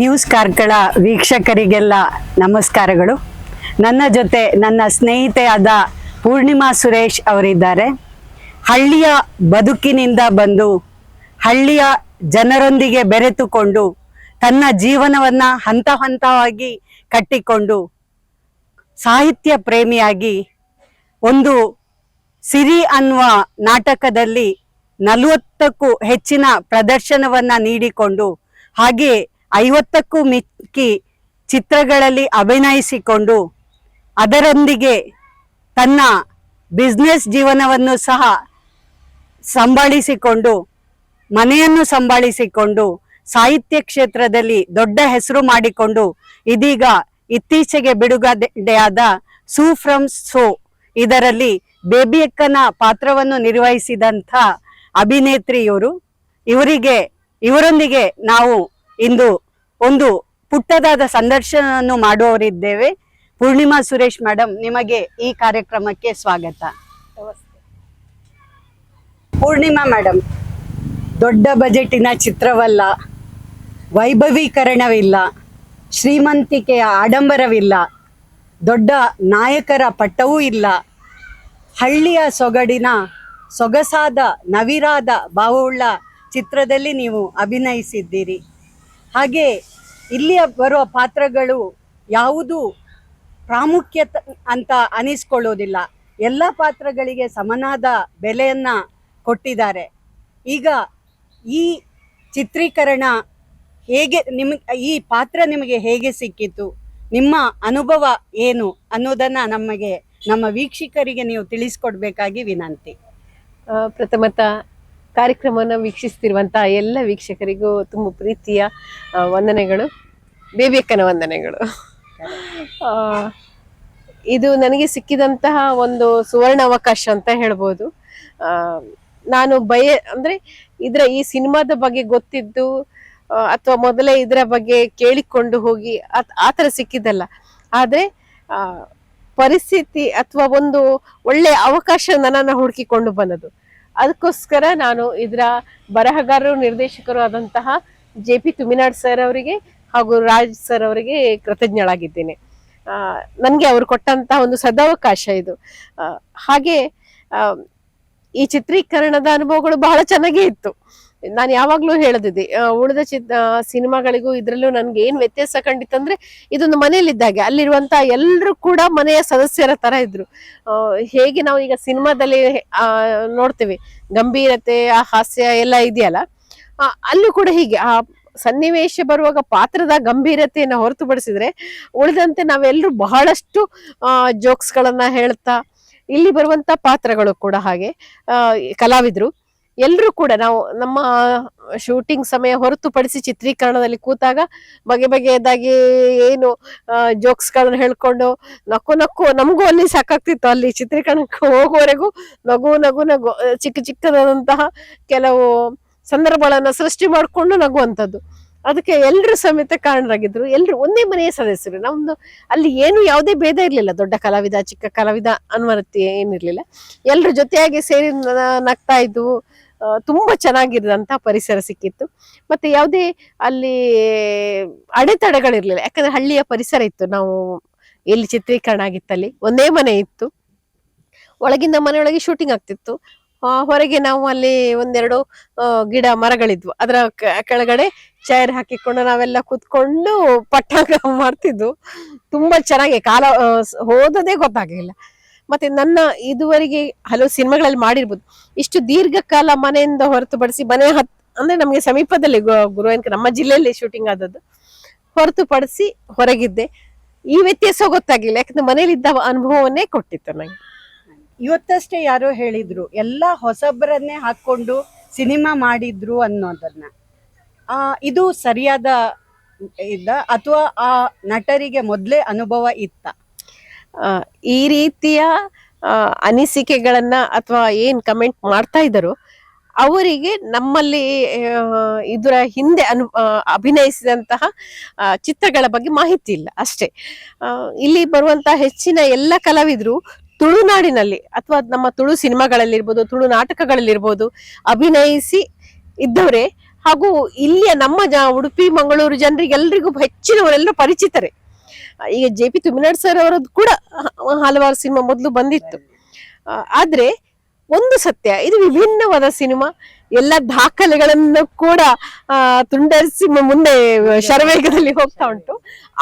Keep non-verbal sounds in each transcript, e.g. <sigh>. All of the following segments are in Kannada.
ನ್ಯೂಸ್ ಕಾರ್ಕಳ ವೀಕ್ಷಕರಿಗೆಲ್ಲ ನಮಸ್ಕಾರಗಳು. ನನ್ನ ಜೊತೆ ನನ್ನ ಸ್ನೇಹಿತೆಯಾದ ಪೂರ್ಣಿಮಾ ಸುರೇಶ್ ಅವರಿದ್ದಾರೆ. ಹಳ್ಳಿಯ ಬದುಕಿನಿಂದ ಬಂದು, ಹಳ್ಳಿಯ ಜನರೊಂದಿಗೆ ಬೆರೆತುಕೊಂಡು, ತನ್ನ ಜೀವನವನ್ನು ಹಂತ ಹಂತವಾಗಿ ಕಟ್ಟಿಕೊಂಡು, ಸಾಹಿತ್ಯ ಪ್ರೇಮಿಯಾಗಿ ಒಂದು ಸಿರಿ ಅನ್ನುವ ನಾಟಕದಲ್ಲಿ ನಲವತ್ತಕ್ಕೂ ಹೆಚ್ಚಿನ ಪ್ರದರ್ಶನವನ್ನ ನೀಡಿಕೊಂಡು, ಹಾಗೆ ಐವತ್ತಕ್ಕೂ ಮಿಕ್ಕಿ ಚಿತ್ರಗಳಲ್ಲಿ ಅಭಿನಯಿಸಿಕೊಂಡು ಅದರೊಂದಿಗೆ ತನ್ನ ಬಿಸ್ನೆಸ್ ಜೀವನವನ್ನು ಸಹ ಸಂಭಾಳಿಸಿಕೊಂಡು, ಮನೆಯನ್ನು ಸಂಭಾಳಿಸಿಕೊಂಡು, ಸಾಹಿತ್ಯ ಕ್ಷೇತ್ರದಲ್ಲಿ ದೊಡ್ಡ ಹೆಸರು ಮಾಡಿಕೊಂಡು ಇದೀಗ ಇತ್ತೀಚೆಗೆ ಬಿಡುಗಡೆಯಾದ ಸೂ ಫ್ರಮ್ ಸೋ ಇದರಲ್ಲಿ ಬೇಬಿಯಕ್ಕನ ಪಾತ್ರವನ್ನು ನಿರ್ವಹಿಸಿದಂಥ ಅಭಿನೇತ್ರಿಯವರು. ಇವರಿಗೆ, ಇವರೊಂದಿಗೆ ನಾವು ಇಂದು ಒಂದು ಪುಟ್ಟದಾದ ಸಂದರ್ಶನವನ್ನು ಮಾಡುವವರಿದ್ದೇವೆ. ಪೂರ್ಣಿಮಾ ಸುರೇಶ್ ಮೇಡಮ್ ನಿಮಗೆ ಈ ಕಾರ್ಯಕ್ರಮಕ್ಕೆ ಸ್ವಾಗತ. ಪೂರ್ಣಿಮಾ ಮೇಡಮ್ ದೊಡ್ಡ ಬಜೆಟಿನ ಚಿತ್ರವಲ್ಲ, ವೈಭವೀಕರಣವಿಲ್ಲ, ಶ್ರೀಮಂತಿಕೆಯ ಆಡಂಬರವಿಲ್ಲ, ದೊಡ್ಡ ನಾಯಕರ ಪಟ್ಟವೂ ಇಲ್ಲ. ಹಳ್ಳಿಯ ಸೊಗಡಿನ ಸೊಗಸಾದ ನವಿರಾದ ಬಾವುಳ್ಳ ಚಿತ್ರದಲ್ಲಿ ನೀವು ಅಭಿನಯಿಸಿದ್ದೀರಿ. ಹಾಗೆ ಇಲ್ಲಿಯ ಬರುವ ಪಾತ್ರಗಳು ಯಾವುದು ಪ್ರಾಮುಖ್ಯತೆ ಅಂತ ಅನಿಸ್ಕೊಳ್ಳೋದಿಲ್ಲ. ಎಲ್ಲ ಪಾತ್ರಗಳಿಗೆ ಸಮನಾದ ಬೆಲೆಯನ್ನು ಕೊಟ್ಟಿದ್ದಾರೆ. ಈಗ ಈ ಚಿತ್ರೀಕರಣ ಹೇಗೆ ನಿಮ್, ಈ ಪಾತ್ರ ನಿಮಗೆ ಹೇಗೆ ಸಿಕ್ಕಿತು? ನಿಮ್ಮ ಅನುಭವ ಏನು ಅನ್ನೋದನ್ನು ನಮಗೆ ನಮ್ಮ ವೀಕ್ಷಕರಿಗೆ ನೀವು ತಿಳಿಸ್ಕೊಡ್ಬೇಕಾಗಿ ವಿನಂತಿ. ಪ್ರಥಮತಃ ಪ್ರಥಮತ ಕಾರ್ಯಕ್ರಮವನ್ನು ವೀಕ್ಷಿಸ್ತಿರುವಂತಹ ಎಲ್ಲ ವೀಕ್ಷಕರಿಗೂ ತುಂಬ ಪ್ರೀತಿಯ ವಂದನೆಗಳು. ಬೇಬಿಯಕ್ಕನ ವಂದನೆಗಳು. ಇದು ನನಗೆ ಸಿಕ್ಕಿದಂತಹ ಒಂದು ಸುವರ್ಣ ಅವಕಾಶ ಅಂತ ಹೇಳ್ಬೋದು. ನಾನು ಬಯ, ಅಂದ್ರೆ ಇದರ ಈ ಸಿನಿಮಾದ ಬಗ್ಗೆ ಗೊತ್ತಿದ್ದು ಅಥವಾ ಮೊದಲೇ ಇದರ ಬಗ್ಗೆ ಕೇಳಿಕೊಂಡು ಹೋಗಿ ಆ ಥರ ಸಿಕ್ಕಿದ್ದಲ್ಲ. ಆದರೆ ಪರಿಸ್ಥಿತಿ ಅಥವಾ ಒಂದು ಒಳ್ಳೆಯ ಅವಕಾಶ ನನ್ನನ್ನು ಹುಡುಕಿಕೊಂಡು ಬಂದದ್ದು. ಅದಕ್ಕೋಸ್ಕರ ನಾನು ಇದರ ಬರಹಗಾರರು, ನಿರ್ದೇಶಕರು ಆದಂತಹ ಜೆ ಪಿ ತುಮಿನಾಡ್ ಸರ್ ಅವರಿಗೆ ಹಾಗೂ ರಾಜ್ ಸರ್ ಅವರಿಗೆ ಕೃತಜ್ಞಳಾಗಿದ್ದೇನೆ. ನನಗೆ ಅವರು ಕೊಟ್ಟಂತಹ ಒಂದು ಸದಾವಕಾಶ ಇದು. ಹಾಗೆ ಈ ಚಿತ್ರೀಕರಣದ ಅನುಭವಗಳು ಬಹಳ ಚೆನ್ನಾಗೇ ಇತ್ತು. ನಾನು ಯಾವಾಗ್ಲೂ ಹೇಳದಿದ್ದೆ ಉಳಿದ ಚಿತ್ ಸಿನಿಮಾಗಳಿಗೂ ಇದ್ರಲ್ಲೂ ನನ್ಗೆ ಏನ್ ವ್ಯತ್ಯಾಸ ಕಂಡಿತ್ತಂದ್ರೆ ಇದೊಂದು ಮನೆಯಲ್ಲಿದ್ದಾಗೆ, ಅಲ್ಲಿರುವಂತ ಎಲ್ಲರೂ ಕೂಡ ಮನೆಯ ಸದಸ್ಯರ ತರ ಇದ್ರು. ಹೇಗೆ ನಾವು ಈಗ ಸಿನಿಮಾದಲ್ಲಿ ನೋಡ್ತೇವೆ, ಗಂಭೀರತೆ, ಆ, ಹಾಸ್ಯ ಎಲ್ಲ ಇದೆಯಲ್ಲ ಅಲ್ಲೂ ಕೂಡ ಹೀಗೆ, ಆ, ಸನ್ನಿವೇಶ ಬರುವಾಗ ಪಾತ್ರದ ಗಂಭೀರತೆಯನ್ನು ಹೊರತುಪಡಿಸಿದರೆ ಉಳಿದಂತೆ ನಾವೆಲ್ಲರೂ ಬಹಳಷ್ಟು ಜೋಕ್ಸ್ ಗಳನ್ನ ಹೇಳ್ತಾ, ಇಲ್ಲಿ ಬರುವಂತ ಪಾತ್ರಗಳು ಕೂಡ ಹಾಗೆ ಕಲಾವಿದ್ರು. ಎಲ್ಲರೂ ಕೂಡ ನಾವು ನಮ್ಮ ಶೂಟಿಂಗ್ ಸಮಯ ಹೊರತುಪಡಿಸಿ ಚಿತ್ರೀಕರಣದಲ್ಲಿ ಕೂತಾಗ ಬಗೆ ಬಗೆಯದಾಗಿ ಏನು ಜೋಕ್ಸ್ಗಳನ್ನ ಹೇಳ್ಕೊಂಡು ನಕ್ಕು ನಕ್ಕು ನಮಗೂ ಅಲ್ಲಿ ಸಾಕಾಗ್ತಿತ್ತು. ಅಲ್ಲಿ ಚಿತ್ರೀಕರಣಕ್ಕೆ ಹೋಗುವವರೆಗೂ ನಗು ನಗು ನಗು ಚಿಕ್ಕ ಚಿಕ್ಕದಾದಂತಹ ಕೆಲವು ಸಂದರ್ಭಗಳನ್ನು ಸೃಷ್ಟಿ ಮಾಡಿಕೊಂಡು ನಗುವಂಥದ್ದು. ಅದಕ್ಕೆ ಎಲ್ಲರೂ ಸಮೇತ ಕಾರಣರಾಗಿದ್ರು. ಎಲ್ಲರೂ ಒಂದೇ ಮನೆಯ ಸದಸ್ಯರು. ನಮ್ಮದು ಅಲ್ಲಿ ಏನು ಯಾವುದೇ ಭೇದ ಇರಲಿಲ್ಲ. ದೊಡ್ಡ ಕಲಾವಿದ, ಚಿಕ್ಕ ಕಲಾವಿದ ಅನ್ವರತಿ ಏನಿರಲಿಲ್ಲ. ಎಲ್ಲರೂ ಜೊತೆಯಾಗಿ ಸೇರಿ ನಗ್ತಾ ಇದ್ವು. ತುಂಬಾ ಚೆನ್ನಾಗಿರದಂತ ಪರಿಸರ ಸಿಕ್ಕಿತ್ತು. ಮತ್ತೆ ಯಾವುದೇ ಅಲ್ಲಿ ಅಡೆತಡೆಗಳಿರ್ಲಿಲ್ಲ. ಯಾಕಂದ್ರೆ ಹಳ್ಳಿಯ ಪರಿಸರ ಇತ್ತು. ನಾವು ಎಲ್ಲಿ ಚಿತ್ರೀಕರಣ ಆಗಿತ್ತಲ್ಲಿ ಒಂದೇ ಮನೆ ಇತ್ತು. ಒಳಗಿಂದ ಮನೆಯೊಳಗೆ ಶೂಟಿಂಗ್ ಆಗ್ತಿತ್ತು. ಹೊರಗೆ ನಾವು ಅಲ್ಲಿ ಒಂದೆರಡು ಗಿಡ ಮರಗಳಿದ್ವು. ಅದರ ಕೆಳಗಡೆ ಚೇರ್ ಹಾಕಿಕೊಂಡು ನಾವೆಲ್ಲ ಕೂತ್ಕೊಂಡು ಪಟ್ಟಾಗ ಮಾಡ್ತಿದ್ವು. ತುಂಬಾ ಚೆನ್ನಾಗಿ ಕಾಲ ಹೋದದೇ ಗೊತ್ತಾಗಲಿಲ್ಲ. ಮತ್ತೆ ನನ್ನ ಇದುವರೆಗೆ ಹಲವು ಸಿನಿಮಾಗಳಲ್ಲಿ ಮಾಡಿರ್ಬೋದು. ಇಷ್ಟು ದೀರ್ಘಕಾಲ ಮನೆಯಿಂದ ಹೊರತುಪಡಿಸಿ ಮನೆ ಹತ್, ಅಂದ್ರೆ ನಮಗೆ ಸಮೀಪದಲ್ಲಿ ಗುರು ಗುರುವಾಯೂರ್ ನಮ್ಮ ಜಿಲ್ಲೆಯಲ್ಲಿ ಶೂಟಿಂಗ್ ಆದದ್ದು. ಹೊರತುಪಡಿಸಿ ಹೊರಗಿದ್ದೆ. ಈ ವ್ಯತ್ಯಾಸ ಗೊತ್ತಾಗಿಲ್ಲ ಯಾಕಂದ್ರೆ ಮನೇಲಿದ್ದ ಅನುಭವವನ್ನೇ ಕೊಟ್ಟಿತ್ತು ನನಗೆ ಇವತ್ತಷ್ಟೇ ಯಾರೋ ಹೇಳಿದ್ರು, ಎಲ್ಲ ಹೊಸಬರನ್ನೇ ಹಾಕೊಂಡು ಸಿನಿಮಾ ಮಾಡಿದ್ರು ಅನ್ನೋದನ್ನ. ಇದು ಸರಿಯಾದ ಇದ್ದ ಅಥವಾ ಆ ನಟರಿಗೆ ಮೊದಲೇ ಅನುಭವ ಇತ್ತ? ಈ ರೀತಿಯ ಅನಿಸಿಕೆಗಳನ್ನು ಅಥವಾ ಏನ್ ಕಮೆಂಟ್ ಮಾಡ್ತಾ ಇದ್ದಾರೋ, ಅವರಿಗೆ ನಮ್ಮಲ್ಲಿ ಇದರ ಹಿಂದೆ ಅನು ಅಭಿನಯಿಸಿದಂತಹ ಚಿತ್ರಗಳ ಬಗ್ಗೆ ಮಾಹಿತಿ ಇಲ್ಲ ಅಷ್ಟೇ. ಇಲ್ಲಿ ಬರುವಂತಹ ಹೆಚ್ಚಿನ ಎಲ್ಲ ಕಲಾವಿದರು ತುಳುನಾಡಿನಲ್ಲಿ ಅಥವಾ ನಮ್ಮ ತುಳು ಸಿನಿಮಾಗಳಲ್ಲಿರ್ಬೋದು, ತುಳು ನಾಟಕಗಳಲ್ಲಿರ್ಬೋದು ಅಭಿನಯಿಸಿ ಇದ್ದವರೇ ಹಾಗೂ ಇಲ್ಲಿಯ ನಮ್ಮ ಜ, ಉಡುಪಿ, ಮಂಗಳೂರು ಜನರಿಗೆಲ್ಲರಿಗೂ ಹೆಚ್ಚಿನವರೆಲ್ಲರೂ ಪರಿಚಿತರೇ. ಈಗ ಜೆ ಪಿ ತುಮಿನಾಡ್ ಸರ್ ಅವರದ್ದು ಕೂಡ ಹಲವಾರು ಸಿನಿಮಾ ಮೊದಲು ಬಂದಿತ್ತು. ಆದ್ರೆ ಒಂದು ಸತ್ಯ ಇದು ವಿಭಿನ್ನವಾದ ಸಿನಿಮಾ ಎಲ್ಲ ದಾಖಲೆಗಳನ್ನು ಕೂಡ ತುಂಡರಿಸಿ ಮುಂದೆ ಶರವೇಗದಲ್ಲಿ ಹೋಗ್ತಾ ಉಂಟು.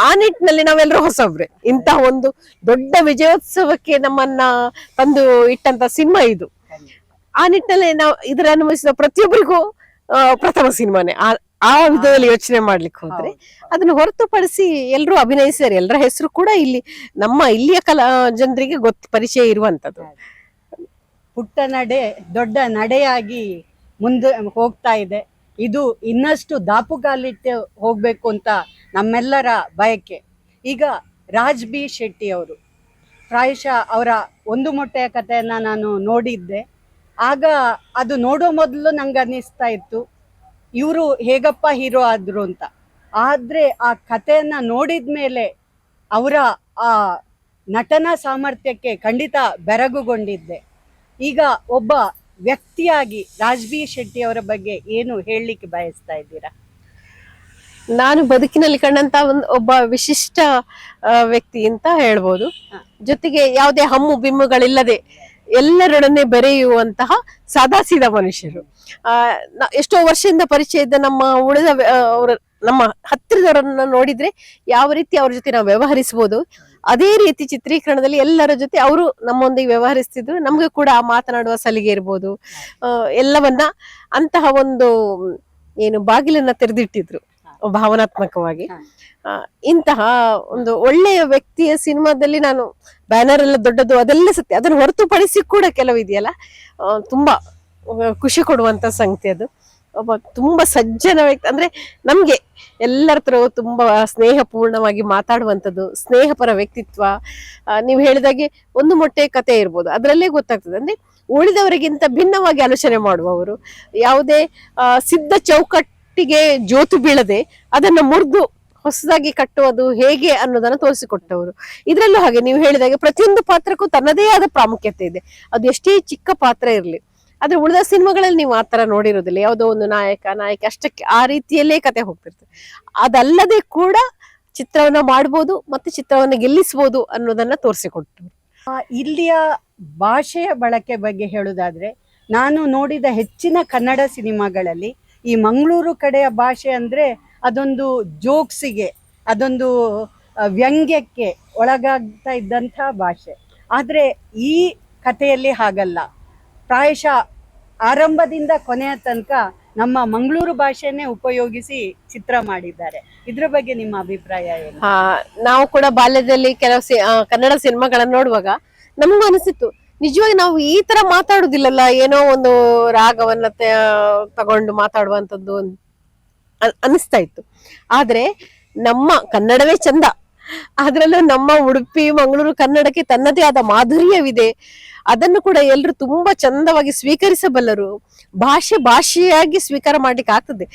ಆ ನಿಟ್ಟಿನಲ್ಲಿ ನಾವೆಲ್ಲರೂ ಹೊಸಬ್ರೆ. ಇಂತಹ ಒಂದು ದೊಡ್ಡ ವಿಜಯೋತ್ಸವಕ್ಕೆ ನಮ್ಮನ್ನ ತಂದು ಇಟ್ಟಂತ ಸಿನಿಮಾ ಇದು. ಆ ನಿಟ್ಟಿನಲ್ಲಿ ನಾವು ಇದರ ಅನುಭವಿಸಿದ ಪ್ರತಿಯೊಬ್ಬರಿಗೂ ಪ್ರಥಮ ಸಿನಿಮಾನೇ. ಆ ವಿಧದಲ್ಲಿ ಯೋಚನೆ ಮಾಡ್ಲಿಕ್ಕೆ ಹೋದ್ರೆ ಅದನ್ನು ಹೊರತುಪಡಿಸಿ ಎಲ್ಲರೂ ಅಭಿನಯಿಸಿದ್ದಾರೆ ಎಲ್ಲರ ಹೆಸರು ಕೂಡ ಇಲ್ಲಿ ನಮ್ಮ ಇಲ್ಲಿಯ ಕಲಾ ಜನರಿಗೆ ಗೊತ್ತು ಪರಿಚಯ ಇರುವಂತದ್ದು. ಪುಟ್ಟ ನಡೆ ದೊಡ್ಡ ನಡೆಯಾಗಿ ಮುಂದೆ ಹೋಗ್ತಾ ಇದೆ. ಇದು ಇನ್ನಷ್ಟು ದಾಪುಗಾಲಿಟ್ಟು ಹೋಗ್ಬೇಕು ಅಂತ ನಮ್ಮೆಲ್ಲರ ಬಯಕೆ. ಈಗ ರಾಜ್ ಬಿ ಶೆಟ್ಟಿ ಅವರು ಪ್ರಾಯಶಃ ಅವರ ಒಂದು ಮೊಟ್ಟೆಯ ಕಥೆಯನ್ನು ನಾನು ನೋಡಿದ್ದೆ. ಆಗ ಅದು ನೋಡೋ ಮೊದಲು ನಂಗೆ ಅನ್ನಿಸ್ತಾ ಇತ್ತು. ಇವರು ಹೇಗಪ್ಪ ಹೀರೋ ಆದ್ರು ಅಂತ. ಆದ್ರೆ ಆ ಕಥೆಯನ್ನ ನೋಡಿದ ಮೇಲೆ ಅವರ ಆ ನಟನ ಸಾಮರ್ಥ್ಯಕ್ಕೆ ಖಂಡಿತ ಬೆರಗುಗೊಂಡಿದ್ದೆ. ಈಗ ಒಬ್ಬ ವ್ಯಕ್ತಿಯಾಗಿ ರಾಜ್ಬಿ ಶೆಟ್ಟಿ ಅವರ ಬಗ್ಗೆ ಏನು ಹೇಳಲಿಕ್ಕೆ ಬಯಸ್ತಾ ಇದ್ದೀರಾ? ನಾನು ಬದುಕಿನಲ್ಲಿ ಕಂಡಂತ ಒಂದು ಒಬ್ಬ ವಿಶಿಷ್ಟ ವ್ಯಕ್ತಿ ಅಂತ ಹೇಳ್ಬೋದು. ಜೊತೆಗೆ ಯಾವುದೇ ಹಮ್ಮು ಬಿಮ್ಮುಗಳಿಲ್ಲದೆ ಎಲ್ಲರೊಡನೆ ಬೆರೆಯುವಂತಹ ಸದಾಸಿದ ಮನುಷ್ಯರು. ಆ ಎಷ್ಟೋ ವರ್ಷದಿಂದ ಪರಿಚಯ ಇದ್ದ ನಮ್ಮ ಉಳಿದ ಅವರ ನಮ್ಮ ಹತ್ತಿರದವರನ್ನ ನೋಡಿದ್ರೆ ಯಾವ ರೀತಿ ಅವ್ರ ಜೊತೆ ನಾವು ವ್ಯವಹರಿಸಬಹುದು ಅದೇ ರೀತಿ ಚಿತ್ರೀಕರಣದಲ್ಲಿ ಎಲ್ಲರ ಜೊತೆ ಅವರು ನಮ್ಮೊಂದಿಗೆ ವ್ಯವಹರಿಸ್ತಿದ್ರು ನಮ್ಗೆ ಕೂಡ ಆ ಮಾತನಾಡುವ ಸಲಿಗೆ ಇರ್ಬೋದು. ಎಲ್ಲವನ್ನ ಅಂತಹ ಒಂದು ಏನು ಬಾಗಿಲನ್ನ ತೆರೆದಿಟ್ಟಿದ್ರು ಭಾವನಾತ್ಮಕವಾಗಿ. ಇಂತಹ ಒಂದು ಒಳ್ಳೆಯ ವ್ಯಕ್ತಿಯ ಸಿನಿಮಾದಲ್ಲಿ ನಾನು ಬ್ಯಾನರ್ ಎಲ್ಲ ದೊಡ್ಡದು, ಅದೆಲ್ಲ ಸತ್ಯ. ಅದನ್ನು ಹೊರತುಪಡಿಸಿ ಕೂಡ ಕೆಲವು ಇದೆಯಲ್ಲ? ತುಂಬಾ ಖುಷಿ ಕೊಡುವಂತ ಸಂಗತಿ ಅದು. ಒಬ್ಬ ತುಂಬಾ ಸಜ್ಜನ ವ್ಯಕ್ತಿ, ಅಂದ್ರೆ ನಮ್ಗೆ ಎಲ್ಲರ ಹತ್ರ ತುಂಬಾ ಸ್ನೇಹಪೂರ್ಣವಾಗಿ ಮಾತಾಡುವಂಥದ್ದು, ಸ್ನೇಹಪರ ವ್ಯಕ್ತಿತ್ವ. ನೀವು ಹೇಳಿದಾಗೆ ಒಂದು ಮೊಟ್ಟೆ ಕತೆ ಇರ್ಬೋದು. ಅದರಲ್ಲೇ ಗೊತ್ತಾಗ್ತದೆ. ಅಂದ್ರೆ ಉಳಿದವರಿಗಿಂತ ಭಿನ್ನವಾಗಿ ಆಲೋಚನೆ ಮಾಡುವವರು, ಯಾವುದೇ ಸಿದ್ಧ ಚೌಕಟ್ಟಿಗೆ ಜೋತು ಬೀಳದೆ ಅದನ್ನ ಮುರಿದು ಹೊಸದಾಗಿ ಕಟ್ಟುವುದು ಹೇಗೆ ಅನ್ನೋದನ್ನ ತೋರಿಸಿಕೊಟ್ಟವರು. ಇದರಲ್ಲೂ ಹಾಗೆ ನೀವು ಹೇಳಿದಾಗ ಪ್ರತಿಯೊಂದು ಪಾತ್ರಕ್ಕೂ ತನ್ನದೇ ಆದ ಪ್ರಾಮುಖ್ಯತೆ ಇದೆ. ಅದು ಎಷ್ಟೇ ಚಿಕ್ಕ ಪಾತ್ರ ಇರಲಿ ಆದ್ರೆ ಉಳಿದ ಸಿನಿಮಾಗಳಲ್ಲಿ ನೀವು ಆ ತರ ನೋಡಿರೋದಿಲ್ಲ. ಯಾವುದೋ ಒಂದು ನಾಯಕ ನಾಯಕ ಅಷ್ಟಕ್ಕೆ ಆ ರೀತಿಯಲ್ಲೇ ಕತೆ ಹೋಗ್ತಿರ್ತದೆ. ಅದಲ್ಲದೆ ಕೂಡ ಚಿತ್ರವನ್ನ ಮಾಡ್ಬೋದು ಮತ್ತೆ ಚಿತ್ರವನ್ನ ಗೆಲ್ಲಿಸ್ಬೋದು ಅನ್ನೋದನ್ನ ತೋರಿಸಿಕೊಟ್ಟರು. ಆ, ಇಲ್ಲಿಯ ಭಾಷೆಯ ಬಳಕೆ ಬಗ್ಗೆ ಹೇಳುವುದಾದ್ರೆ ನಾನು ನೋಡಿದ ಹೆಚ್ಚಿನ ಕನ್ನಡ ಸಿನಿಮಾಗಳಲ್ಲಿ ಈ ಮಂಗಳೂರು ಕಡೆಯ ಭಾಷೆ ಅಂದ್ರೆ ಅದೊಂದು ಜೋಕ್ಸಿಗೆ, ಅದೊಂದು ವ್ಯಂಗ್ಯಕ್ಕೆ ಒಳಗಾಗ್ತಾ ಇದ್ದಂಥ ಭಾಷೆ. ಆದರೆ ಈ ಕಥೆಯಲ್ಲಿ ಹಾಗಲ್ಲ. ಪ್ರಾಯಶಃ ಆರಂಭದಿಂದ ಕೊನೆಯ ತನಕ ನಮ್ಮ ಮಂಗಳೂರು ಭಾಷೆನೇ ಉಪಯೋಗಿಸಿ ಚಿತ್ರ ಮಾಡಿದ್ದಾರೆ. ಇದ್ರ ಬಗ್ಗೆ ನಿಮ್ಮ ಅಭಿಪ್ರಾಯ ಏನು? ನಾವು ಕೂಡ ಬಾಲ್ಯದಲ್ಲಿ ಕೆಲವು ಕನ್ನಡ ಸಿನಿಮಾಗಳನ್ನ ನೋಡುವಾಗ ನಮಗೂ ಅನಿಸಿತ್ತು, ನಿಜವಾಗಿ ನಾವು ಈ ತರ ಮಾತಾಡುದಿಲ್ಲಲ್ಲ, ಏನೋ ಒಂದು ರಾಗವನ್ನ ತಗೊಂಡು ಮಾತಾಡುವಂತದ್ದು ಅನ್- ಅನಿಸ್ತಾ ಇತ್ತು. ಆದ್ರೆ ನಮ್ಮ ಕನ್ನಡವೇ ಚಂದ. ಅದ್ರಲ್ಲೂ ನಮ್ಮ ಉಡುಪಿ, ಮಂಗಳೂರು, ಕನ್ನಡಕ್ಕೆ ತನ್ನದೇ ಆದ ಮಾಧುರ್ಯವಿದೆ. ಅದನ್ನು ಕೂಡ ಎಲ್ಲರೂ ತುಂಬಾ ಚಂದವಾಗಿ ಸ್ವೀಕರಿಸಬಲ್ಲರು. ಭಾಷೆ ಭಾಷೆಯಾಗಿ ಸ್ವೀಕಾರ ಮಾಡ್ಲಿಕ್ಕೆ ಆಗ್ತದೆ.